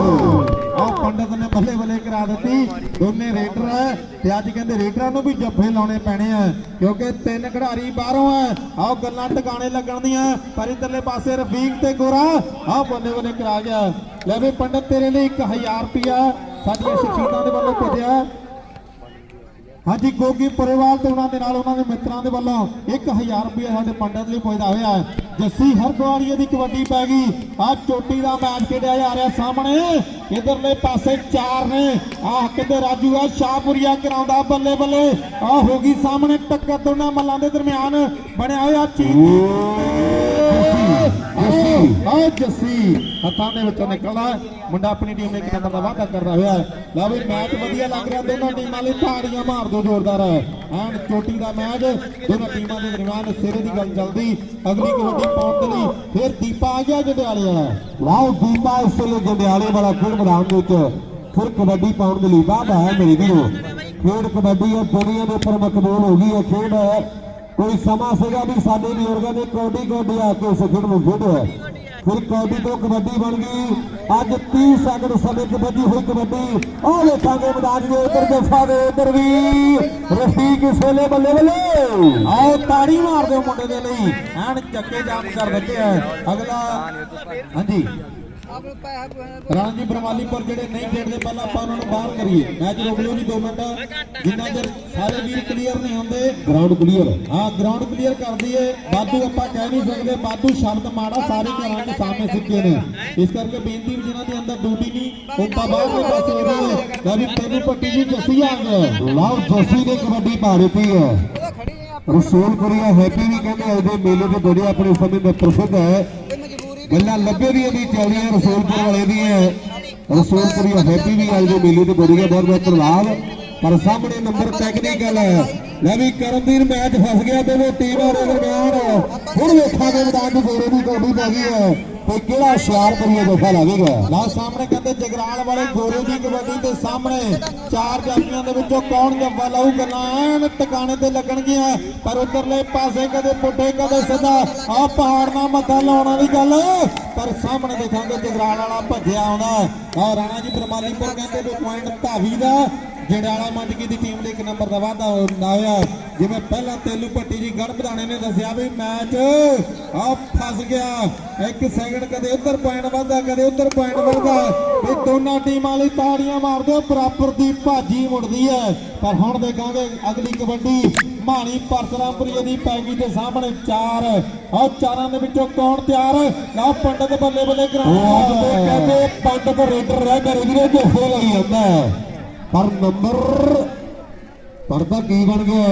ਆਹ ਪੰਡਤ ਨੇ ਬੱਲੇ ਬੱਲੇ ਕਰਾ ਦਿੱਤੀ। ਦੋਨੇ ਰੇਡਰ ਤੇ ਅੱਜ ਕਹਿੰਦੇ ਰੇਡਰਾਂ ਨੂੰ ਵੀ ਜੱਫੇ ਲਾਉਣੇ ਪੈਣੇ ਆ। ਕਿਉਂਕਿ ਤਿੰਨ ਖਿਡਾਰੀ ਬਾਹਰੋਂ ਆ। ਆਹ ਗੱਲਾਂ ਟਿਕਾਣੇ ਲੱਗਣ ਦੀਆਂ। ਪਰ ਇਧਰਲੇ ਪਾਸੇ ਰਫੀਕ ਤੇ ਗੋਰਾ। ਆਹ ਬੱਲੇ ਬੱਲੇ ਕਰਾ ਗਿਆ। ਲੈ ਵੀ ਪੰਡਤ ਤੇਰੇ ਲਈ 1000 ਰੁਪਿਆ ਸਾਡੀਆਂ ਸ਼ਖਸੀਅਤਾਂ ਦੇ ਵੱਲੋਂ ਭੇਜਿਆ। ਹਾਂਜੀ, ਗੋਗੀ ਪਰਿਵਾਰ ਤੇ ਉਹਨਾਂ ਦੇ ਨਾਲ ਉਹਨਾਂ ਦੇ ਮਿੱਤਰਾਂ ਦੇ ਵੱਲੋਂ 1000 ਰੁਪਏ ਸਾਡੇ ਪੰਡਤ ਲਈ ਪੁੱਜਦਾ ਹੋਇਆ ਜੱਸੀ ਹਰਦੁਆਰੀਏ ਦੀ ਕਬੱਡੀ ਪੈ ਗਈ। ਆ ਚੋਟੀ ਦਾ ਮੈਚ ਖੇਡਿਆ ਜਾ ਰਿਹਾ ਸਾਹਮਣੇ। ਇਧਰਲੇ ਪਾਸੇ ਚਾਰ ਨੇ। ਆਹ ਕਿਤੇ ਰਾਜੂ ਆ ਸ਼ਾਹਪੁਰੀਆ ਕਰਾਉਂਦਾ ਬੱਲੇ ਬੱਲੇ। ਆ ਹੋ ਗਈ ਸਾਹਮਣੇ ਟੱਕਰ ਦੋਨਾਂ ਮੱਲਾਂ ਦੇ ਦਰਮਿਆਨ। ਬਣਿਆ ਹੋਇਆ ਚੀਨ ਚੀਜ਼ ਆ ਜੱਸੀ ਹੱਥਾਂ ਦੇ ਵਿੱਚੋਂ ਨਿਕਲਦਾ ਮੁੰਡਾ ਆਪਣੀ ਟੀਮ ਨੇ ਇੱਕ ਨੰਬਰ ਦਾ ਵਾਅਦਾ ਕਰਦਾ ਹੋਇਆ ਲਓ ਵੀ ਮੈਚ ਵਧੀਆ ਲੱਗ ਰਿਹਾ। ਦੋਨਾਂ ਟੀਮਾਂ ਲਈ ਤਾੜੀਆਂ ਮਾਰ ਦਿਓ ਜ਼ੋਰਦਾਰ ਐਨ ਚੋਟੀ ਦਾ ਮੈਚ ਦੋਨਾਂ ਟੀਮਾਂ ਦੇ ਦਰਮਿਆਨ ਸਿਰੇ ਦੀ ਗੱਲ ਚੱਲਦੀ। ਅਗਲੀ ਕਬੱਡੀ ਪਾਉਣ ਦੇ ਲਈ ਫਿਰ ਦੀਪਾ ਆ ਗਿਆ ਜੰਡਿਆਲੇ ਵਾਲਾ। ਲਓ ਦੀਪਾ ਇਸ ਵੇਲੇ ਜੰਡਿਆਲੇ ਵਾਲਾ ਖੇਡ ਮੈਦਾਨ ਦੇ ਵਿੱਚ। ਫਿਰ ਕਬੱਡੀ ਪਾਉਣ ਦੇ ਲਈ ਬਾਅਦ ਹੈ ਮੇਰੀ ਵੀਰੋ। ਖੇਡ ਕਬੱਡੀ ਹੈ, ਦੁਨੀਆ ਦੇ ਉੱਪਰ ਮਕਬੂਲ ਹੋ ਗਈ ਹੈ। ਖੇਡ ਹੈ ਕੋਈ ਸਮਾਂ ਸੀਗਾ ਵੀ ਸਾਡੇ ਬਜ਼ੁਰਗਾਂ ਨੇ ਕੌਡੀ ਕੌਡੀ ਆ ਕੇ ਇਸ ਖੇਡ ਨੂੰ ਖੇਡਿਆ। ਫਿਰ ਕੌਡੀ ਤੋਂ ਕਬੱਡੀ ਬਣ ਗਈ। ਅੱਜ 30 ਸੈਕਿੰਡ ਸਮੇਂ 'ਚ ਹੋਈ ਕਬੱਡੀ। ਆਹ ਦੇਖਾਂਗੇ ਮੈਦਾਨ ਦੇ ਉੱਧਰ ਜਫਾ ਦੇ ਉੱਪਰ ਵੀ। ਰਫੀਕ ਇਸ ਬੱਲੇ ਬੱਲੇ। ਆਓ ਤਾੜੀ ਮਾਰ ਦਿਓ ਮੁੰਡੇ ਦੇ ਲਈ। ਐਨ ਚੱਕੇ ਜਾਮ ਕਰ ਦਿੱਤੇ ਆ। ਅਗਲਾ ਹਾਂਜੀ। ਰਾਣਜੀ ਬਰਮਾਲੀਪੁਰ ਜਿਹੜੇ ਨਹੀਂ ਖੇਡਦੇ, ਪਹਿਲਾਂ ਆਪਾਂ ਉਹਨਾਂ ਨੂੰ ਬਾਹਰ ਕਰੀਏ। ਮੈਚ ਰੋਕ ਲਿਓ ਨਹੀਂ 2 ਮਿੰਟ। ਜਿੰਨਾ ਚਿਰ ਸਾਰੇ ਵੀਰ ਕਲੀਅਰ ਨਹੀਂ ਹੁੰਦੇ ਗਰਾਊਂਡ ਕਲੀਅਰ ਹਾਂ ਗਰਾਊਂਡ ਕਲੀਅਰ ਕਰ ਦਈਏ। ਬਾਦੂ ਆਪਾਂ ਕਹਿ ਨਹੀਂ ਸਕਦੇ, ਬਾਦੂ ਸ਼ਬਦ ਮਾੜਾ ਸਾਰੇ ਘਰਾਂ ਦੇ ਸਾਹਮਣੇ ਸਿੱਕੇ ਨੇ। ਇਸ ਕਰਕੇ ਬੇਨਤੀ ਵੀ ਜਿਨ੍ਹਾਂ ਦੇ ਅੰਦਰ ਡਿਊਟੀ ਨਹੀਂ, ਉਹ ਤਾਂ ਬਾਹਰ ਦੇ ਪਾਸੇ ਹੋ ਰਹੇ ਲੈ ਤੈਨੂੰ ਪੱਟੀ ਜੀ ਜੱਸੀ ਆ ਗਿਆ ਲਓ, ਜੱਸੀ ਨੇ ਕਬੱਡੀ ਪਾ ਦਿੱਤੀ ਹੈ। ਰਸੂਲਪੁਰੀਆ ਹੈਪੀ ਵੀ ਕਹਿੰਦੇ ਅੱਜ ਮੇਲੇ ਤੇ ਬੜੇ ਆਪਣੇ ਸਮੇਂ ਦਾ ਪ੍ਰਸਿੱਧ ਹੈ। ਗੱਲਾਂ ਲੱਭੇ ਵੀ ਇਹਦੀ ਚੱਲਦੀਆਂ ਰਸੂਲਪੁਰ ਵਾਲੇ ਦੀਆਂ ਦੀ ਹੈਪੀ ਵੀ ਅੱਜ ਦੇ ਮੇਲੇ ਤੇ ਬੜੀ ਹੈ, ਬਹੁਤ ਬਹੁਤ ਧੰਨਵਾਦ। ਪਰ ਸਾਹਮਣੇ ਨੰਬਰ ਟੈਕਨੀਕਲ ਹੈ। ਲੈ ਵੀ ਕਰਮਵੀਰ ਮੈਚ ਫਸ ਗਿਆ ਦੋਵੇਂ ਟੀਮਾਂ ਦੇ ਦਰਮਿਆਨ ਹੁਣ ਵੇਖਾਂਗੇ ਮੈਦਾਨ ਦੀ ਗੋਰੇ ਦੀ ਕਬੱਡੀ ਪੈ ਗਈ ਹੈ। ਤੇ ਕਿਹੜਾ ਹੁਸ਼ਿਆਰਪੁਰੀਆ ਦਫਾ ਲਾਵੇਗਾ ਲਾ ਸਾਹਮਣੇ ਕਹਿੰਦੇ ਜਗਰਾਲ ਵਾਲੇ ਗੋਰੇ ਦੀ ਕਬੱਡੀ ਦੇ ਸਾਹਮਣੇ। ਚਾਰ ਜਾਫੀਆਂ ਦੇ ਵਿੱਚੋਂ ਕੌਣ ਜੱਫਾ ਲਾਊ ਐਨ ਟਿਕਾਣੇ ਤੇ ਲੱਗਣਗੀਆਂ। ਪਰ ਉਧਰਲੇ ਪਾਸੇ ਕਦੇ ਪੁੱਠੇ, ਕਦੇ ਸਿੱਧਾ। ਆ ਪਹਾੜ ਨਾਲ ਮੱਥਾ ਲਾਉਣ ਵਾਲੀ ਗੱਲ। ਪਰ ਸਾਹਮਣੇ ਦੇਖਾਂਗੇ ਜਗਰਾਲ ਵਾਲਾ ਭੱਜਿਆ ਆਉਂਦਾ। ਆ ਰਾਣਾ ਜੀ ਪਰਮਾਲੀਪੁਰ ਕਹਿੰਦੇ ਵੀ ਪੁਆਇੰਟ ਧਾਵੀ ਦਾ। ਜੰਡਿਆਲਾ ਮੰਡਕੀ ਦੀ ਟੀਮ ਲਈ ਇੱਕ ਨੰਬਰ ਦਾ ਵਾਧਾ ਹੁੰਦਾ ਹੋਇਆ ਜਿਵੇਂ ਪਹਿਲਾਂ ਤੇਲੂ ਭੱਟੀ ਜੀ ਗੜ ਨੇ, ਦੱਸਿਆ ਵੀ ਮੈਚ ਆ ਫਸ ਗਿਆ। ਇੱਕ ਸੈਕਿੰਡ ਕਦੇ ਉੱਧਰ ਪੁਆਇੰਟ ਵੱਧਦਾ, ਕਦੇ ਉੱਧਰ ਪੁਆਇੰਟ ਵੱਧਦਾ। ਇਹ ਦੋਨਾਂ ਟੀਮਾਂ ਲਈ ਤਾੜੀਆਂ ਮਾਰਦੇ ਬਰਾਬਰ ਦੀ ਭਾਜੀ ਮੁੜਦੀ ਹੈ। ਪਰ ਹੁਣ ਦੇਖਾਂਗੇ ਅਗਲੀ ਕਬੱਡੀ ਮਾਣੀ ਪਰਸਰਾਮਪੁਰੀਏ ਦੀ ਪੈਗੀ ਦੇ ਸਾਹਮਣੇ ਚਾਰ। ਆ ਚਾਰਾਂ ਦੇ ਵਿੱਚੋਂ ਕੌਣ ਤਿਆਰ? ਲਓ ਪੰਡਤ ਬੱਲੇ ਬੱਲੇ ਉਹ ਕਹਿੰਦੇ ਪੰਡਤ ਰੇਡਰ ਰਹਿ ਮੇਰੇ ਵੀਰੇ ਜੋਫੇ ਲਈ ਜਾਂਦਾ ਹੈ। ਪਰ ਨੰਬਰ ਪਰਦਾ ਕੀ ਬਣ ਗਿਆ?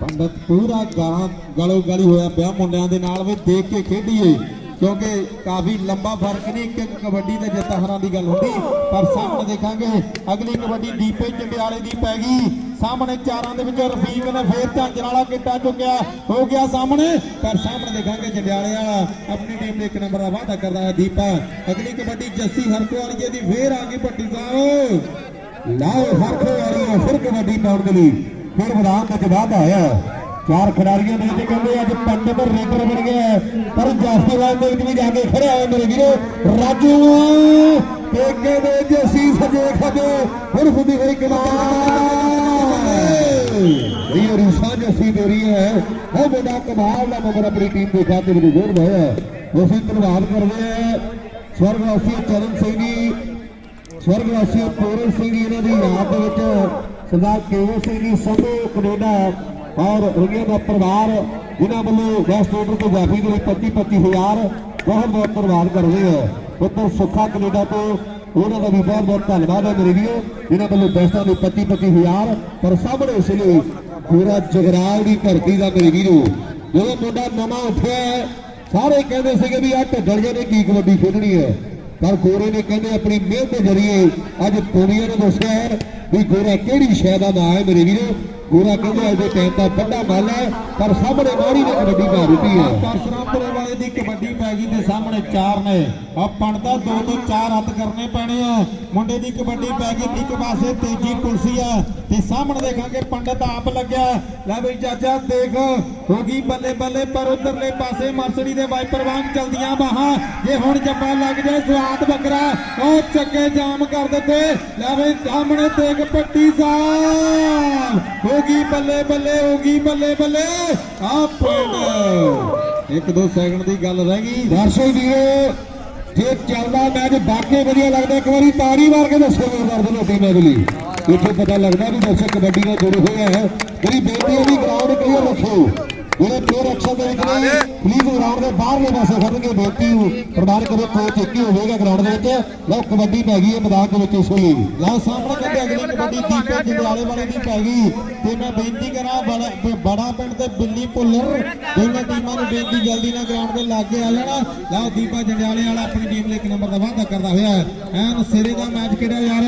ਪੰਡਤ ਪੂਰਾ ਗਾਲਾਂ ਗਲੋ ਗਲੀ ਹੋਇਆ ਪਿਆ ਮੁੰਡਿਆਂ ਦੇ ਨਾਲ ਵੀ ਦੇਖ ਕੇ ਖੇਡੀਏ। ਕਿਉਂਕਿ ਕਾਫੀ ਲੰਬਾ ਫ਼ਰਕ ਨਹੀਂ, ਇੱਕ ਕਬੱਡੀ ਦੇ ਜਿੱਤ ਹਾਰਾਂ ਦੀ ਗੱਲ ਹੁੰਦੀ। ਪਰ ਸਾਹਮਣੇ ਦੇਖਾਂਗੇ, ਅਗਲੀ ਕਬੱਡੀ ਦੀਪੇ ਜੰਡਿਆਲੇ ਦੀ ਪੈ ਗਈ। ਸਾਹਮਣੇ ਚਾਰਾਂ ਦੇ ਵਿੱਚ ਰਫੀਕ ਨੇ ਫੇਰ ਝਾਂਜਰ ਵਾਲਾ ਕਿੱਟਾ ਚੁੱਕਿਆ। ਹੋ ਗਿਆ ਸਾਹਮਣੇ, ਪਰ ਸਾਹਮਣੇ ਦੇਖਾਂਗੇ ਜੰਡਿਆਲੇ ਵਾਲਾ ਆਪਣੀ ਟੀਮ ਦੇ ਇੱਕ ਨੰਬਰ ਦਾ ਵਾਅਦਾ ਕਰਦਾ ਹੈ ਦੀਪਾ ਅਗਲੀ ਕਬੱਡੀ ਜੱਸੀ ਹਰਕਵਾਲੀਏ ਦੀ ਫੇਰ ਆ ਗਈ ਭੱਟੀ ਸਾਹਿਬ। ਲਾਓ ਹਰਖੋ ਵਾਲੀ ਫਿਰ ਕਬੱਡੀ ਪਾਉਣ ਦੇ ਲਈ ਫਿਰ ਮੈਦਾਨ ਵਿੱਚ ਵਾਧਾ ਆਇਆ। ਚਾਰ ਖਿਡਾਰੀਆਂ ਦੇ ਵਿੱਚ ਕਹਿੰਦੇ ਅੱਜ ਪੰਡਤ ਰੇਡਰ ਬਣ ਗਿਆ ਪਰ ਜਾਫੀਵਾਲ ਦੇ ਵਿੱਚ ਵੀ ਜਾ ਕੇ ਖੜਿਆ ਹੋਇਆ ਮੇਰੇ ਵੀਰੋ, ਰਾਜੂ ਟੇਕੇ ਦੇ ਜੱਸੀ ਸਜੇ ਖਬੇ ਹੁਣ ਖੁਦੀ ਹੋਈ ਕਮਾਲ। ਇਹ ਰਿਸ਼ਾ ਜੱਸੀ ਦੇ ਰਹੀ ਹੈ, ਉਹ ਬੜਾ ਕਮਾਲ ਦਾ ਮਗਰ ਆਪਣੀ ਟੀਮ ਦੇ ਖਾਤੇ ਵਿੱਚ ਜੋੜਦਾ ਹੈ ਅਸੀਂ ਧੰਨਵਾਦ ਕਰਦੇ ਹਾਂ ਸਵਰਗਵਾਸੀ ਚਰਨ ਸਿੰਘ ਜੀ ਵਰਗਵਾਸੀ ਪੂਰਨ ਸਿੰਘ ਜੀ ਇਹਨਾਂ ਦੀ ਯਾਦ ਦੇ ਵਿੱਚ ਸਰਦਾਰ ਕੇਵਲ ਸਿੰਘ ਜੀ ਸੰਧੂ ਕੈਨੇਡਾ ਔਰ ਰੰਗੀਆਂ ਦਾ ਪਰਿਵਾਰ ਜਿਨ੍ਹਾਂ ਵੱਲੋਂ ਵੈਸਟ ਆਰਡਰ ਤੋਂ ਜਾਫੀ ਦੇ 25 25000 ਬਹੁਤ ਬਹੁਤ ਧੰਨਵਾਦ ਕਰਦੇ ਆ ਉੱਤਰ ਸੁੱਖਾ ਕੈਨੇਡਾ ਤੋਂ ਉਹਨਾਂ ਦਾ ਵੀ ਬਹੁਤ ਬਹੁਤ ਧੰਨਵਾਦ ਹੈ ਮੇਰੇ ਵੀਰੋ ਇਹਨਾਂ ਵੱਲੋਂ ਵੈਸਟਾਂ ਦੇ 25 25000 ਪਰ ਸਾਹਮਣੇ ਇਸ ਲਈ ਪੂਰਾ ਜਗਰਾਲ ਦੀ ਧਰਤੀ ਦਾ ਮੇਰੇ ਵੀਰੋ ਜਦੋਂ ਮੁੰਡਾ ਨਵਾਂ ਉੱਠਿਆ ਹੈ, ਸਾਰੇ ਕਹਿੰਦੇ ਸੀਗੇ ਵੀ ਆ ਢੱਡਲੀਆਂ ਨੇ ਕੀ ਕਬੱਡੀ ਖੇਡਣੀ ਹੈ। ਪਰ ਗੋਰੇ ਨੇ ਕਹਿੰਦੇ ਆਪਣੀ ਮਿਹਨਤ ਦੇ ਜ਼ਰੀਏ ਅੱਜ ਦੁਨੀਆ ਨੂੰ ਦੱਸਿਆ ਹੈ ਵੀ ਗੋਰਾ ਕਿਹੜੀ ਸ਼ੈ ਦਾ ਨਾਂ ਹੈ ਮੇਰੇ ਵੀਰੋ। ਗੋਰਾ ਕਹਿੰਦੇ ਅੱਜ ਟਾਈਮ ਦਾ ਵੱਡਾ ਮੱਲ ਹੈ, ਪਰ ਸਾਹਮਣੇ ਮਾੜੀ ਨੇ ਕਬੱਡੀ ਪਾ ਦਿੱਤੀ ਹੈ। ਪਰਸਰਾਮਪੁਰੇ ਵਾਲੇ ਦੀ ਕਬੱਡੀ ਪੈ ਗਈ ਤੇ ਸਾਹਮਣੇ ਚਾਰ ਨੇ। ਆ ਪਣਦਾ ਦੋ ਤੋਂ ਚਾਰ ਹੱਥ ਕਰਨੇ ਪੈਣੇ ਆ। ਮੁੰਡੇ ਦੀ ਕਬੱਡੀ ਪੈ ਗਈ ਇੱਕ ਪਾਸੇ, ਤੇਜੀ ਪੁਲਸੀ ਆ। ਤੇ ਸਾਹਮਣੇ ਦੇਖਾਂਗੇ ਪੰਡਤ ਆਪ ਲੱਗਿਆ। ਲੈ ਬਈ ਚਾਚਾ, ਦੇਖ, ਹੋ ਗਈ ਬੱਲੇ ਬੱਲੇ, ਪਰ ਉਧਰਲੇ ਪਾਸੇ ਮਰਸੜੀ ਦੇ ਵਾਈਪਰ ਵਾਂਗ ਚਲਦੀਆਂ ਬਾਹਾਂ। ਜੇ ਹੁਣ ਜੱਪਾ ਲੱਗ ਜਾਏ, ਸਵਾਦ ਬੱਕਰਾ, ਉਹ ਚੱਕੇ ਜਾਮ ਕਰ ਦਿੱਤੇ। ਲੈ ਬਈ ਸਾਹਮਣੇ ਦੇਖ, ਪੱਟੀ ਸਾਹਿਬ ਹੋ ਬੱਲੇ ਬੱਲੇ ਹੋ ਬੱਲੇ ਬੱਲੇ। ਆ ਪੁਆਇੰਟ ਇੱਕ ਦੋ ਸੈਕਿੰਡ ਦੀ ਗੱਲ ਰਹਿ ਗਈ। ਦਰਸ਼ਕ ਵੀਰੋ, ਜੇ ਚੱਲਦਾ ਮੈਚ ਬਾਕੀ ਵਧੀਆ ਲੱਗਦਾ, ਇੱਕ ਵਾਰੀ ਤਾੜੀ ਮਾਰ ਕੇ ਦੱਸੋ ਮੇਰੇ ਦਰਦ ਨੂੰ ਟੀਮ ਅਗਲੀ ਇੱਥੇ ਪਤਾ ਲੱਗਦਾ ਵੀ ਦਰਸ਼ਕ ਕਬੱਡੀ ਨਾਲ ਜੁੜੇ ਹੋਏ ਆ। ਮੇਰੀ ਬੇਨਤੀ ਵੀ ਗਰਾਊਂਡ ਕਲੀਅਰ ਰੱਖੋ। ਜਿਹੜੇ ਪਲੇਅਰ ਐਕਸ਼ਨ ਦੇ ਵਿੱਚ ਨੇ ਪਲੀਜ਼ ਗਰਾਊਂਡ ਦੇ ਬਾਹਰਲੇ ਪਾਸੇ ਖੜਨ ਕੇ ਬੇਨਤੀ ਪ੍ਰਦਾਨ ਕਰੋ ਕੋਚ ਇੱਕ ਹੋਵੇਗਾ ਗਰਾਊਂਡ ਦੇ ਵਿੱਚ। ਲਓ ਕਬੱਡੀ ਪੈ ਗਈ ਹੈ ਮੈਦਾਨ ਦੇ ਵਿੱਚ ਇਸ ਵੇਲੇ। ਲਓ ਸਾਹਮਣੇ ਕਹਿੰਦੇ ਅਗਲੀ ਕਬੱਡੀ ਦੀਪਕ ਜੰਡਿਆਲੇ ਵਾਲੇ ਦੀ ਪੈ ਗਈ। ਤੇ ਮੈਂ ਬੇਨਤੀ ਕਰਾਂ ਬੜਾ ਪਿੰਡ ਤੇ ਬਿੱਲੀ ਭੁੱਲਰ ਦੋਨਾਂ ਟੀਮਾਂ ਨੂੰ ਬੇਨਤੀ ਜਲਦੀ ਨਾਲ ਗਰਾਊਂਡ ਦੇ ਲਾਗੇ ਆ ਜਾਣਾ ਲਓ ਦੀਪਕ ਜੰਡਿਆਲੇ ਵਾਲਾ ਆਪਣੀ ਟੀਮ ਲਈ ਇੱਕ ਨੰਬਰ ਦਾ ਵਾਅਦਾ ਕਰਦਾ ਹੋਇਆ। ਐਨ ਸਿਰੇ ਦਾ ਮੈਚ ਕਿਹੜਾ ਯਾਰ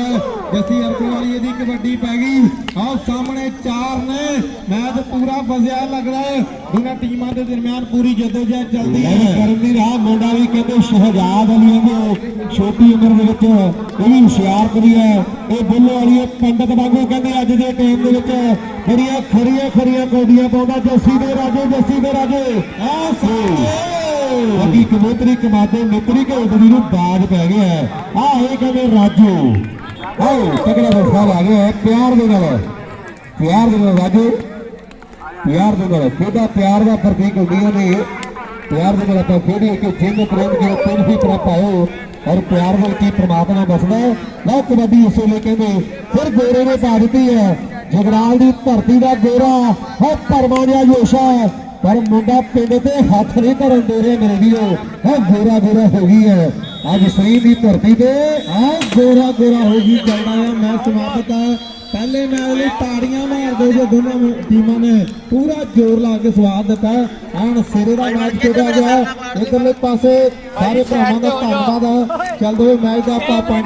ਜੱਸੀ ਅਰਕੋ ਵਾਲੀ ਇਹਦੀ ਕਬੱਡੀ ਪੈ ਗਈ। ਆਓ ਸਾਹਮਣੇ ਚਾਰ ਨੇ। ਮੈਚ ਪੂਰਾ ਫਸਿਆ ਲੱਗਦਾ ਹੈ। ਦੋਨਾਂ ਟੀਮਾਂ ਦੇ ਦਰਮਿਆਨ ਪੂਰੀ ਜਦੋਜਹਿਦ ਚੱਲਦੀ ਹੈ। ਕਰਨ ਦੀ ਰਾਹ ਮੁੰਡਾ ਵੀ ਕਹਿੰਦੇ ਸ਼ਹਜ਼ਾਦ ਅਲੀ ਦੇ ਛੋਟੀ ਉਮਰ ਦੇ ਵਿੱਚ ਇਹ ਵੀ ਹੁਸ਼ਿਆਰਪੁਰੀ ਹੈ। ਇਹ ਬੁੱਲੋ ਵਾਲੀ ਪੰਡਤ ਵਾਂਗੂ ਕਹਿੰਦੇ ਅੱਜ ਦੇ ਟਾਈਮ ਦੇ ਵਿੱਚ ਜਿਹੜੀਆਂ ਖਰੀਆਂ ਖਰੀਆਂ ਕੋਡੀਆਂ ਪਾਉਂਦਾ ਜੱਸੀ ਦੇ ਰਾਜੇ ਜੱਸੀ ਦੇ ਰਾਜੇ। ਆ ਸਾਹਮਣੇ ਬਾਕੀ ਕਬੂਤਰੀ ਕਮਾਦੇ ਮਿੱਤਰੀ ਕੇ ਉਡਦੀ ਨੂੰ ਬਾਜ ਪੈ ਗਿਆ ਆ ਇਹ ਕਹਿੰਦੇ ਰਾਜੂ। ਆਓ ਤਗੜਾ ਫਸਾ ਲਾ ਗਿਆ ਪਿਆਰ ਦੇ ਨਾਲ। ਪਿਆਰ ਦੇ ਨਾਲ ਰਾਜੂ। ਪਿਆਰ ਦੇ ਨਾਲ, ਖੇਡਾਂ ਪਿਆਰ ਦਾ ਪ੍ਰਤੀਕ ਹੁੰਦੀਆਂ ਨੇ। ਪਿਆਰ ਦੇ ਨਾਲ ਆਪਾਂ ਖੇਡੀਏ ਕਿ ਜਿੰਨ ਪ੍ਰੇਮ ਕੇ ਤਿੰਨ ਹੀ ਪ੍ਰਭ ਪਾਓ ਔਰ ਪਿਆਰ ਵਿੱਚ ਕੀ ਪ੍ਰਮਾਤਮਾ ਬਸਦਾ ਹੈ। ਲਓ ਕਬੱਡੀ ਇਸ ਵੇਲੇ ਕਹਿੰਦੇ, ਫਿਰ ਗੋਰੇ ਨੇ ਪਾ ਦਿੱਤੀ ਹੈ। ਜਗਰਾਲ ਦੀ ਧਰਤੀ ਦਾ ਗੋਰਾ ਹੋ ਪਰਮਾ ਜਿਹਾ ਜੋਸ਼ਾ ਹੈ। ਪਰ ਮੁੰਡਾ ਪਿੰਡ ਤੇ ਹੱਥ ਨਹੀਂ ਧਰਨ ਦੇ ਰਿਹਾ ਮੇਰੇ ਵੀਰੋ ਹੈ ਗੋਰਾ ਗੋਰਾ ਹੋ ਗਈ ਹੈ। ਅੱਜ ਸ੍ਰੀ ਦੀ ਧਰਤੀ ਤੇ ਆ ਗੋਰਾ ਗੋਰਾ ਹੋ ਗਈ। ਚੱਲਦਾ ਆ ਮੈਚ ਸਮਾਪਤ ਹੈ। ਪਹਿਲੇ ਮੈਚ ਲਈ ਤਾੜੀਆਂ ਮਾਰਦੇ ਜੇ ਦੋਨਾਂ ਟੀਮਾਂ ਨੇ। ਪੂਰਾ ਜ਼ੋਰ ਲਾ ਕੇ ਸਵਾਦ ਦਿੱਤਾ। ਹੁਣ ਸਿਰੇ ਦਾ ਮੈਚ ਖੇਡਿਆ ਗਿਆ। ਇਧਰਲੇ ਪਾਸੇ ਸਾਰੇ ਭਰਾਵਾਂ ਦਾ ਧੰਨਵਾਦ ਚੱਲਦੇ ਹੋਏ ਮੈਚ ਦਾ ਆਪਾਂ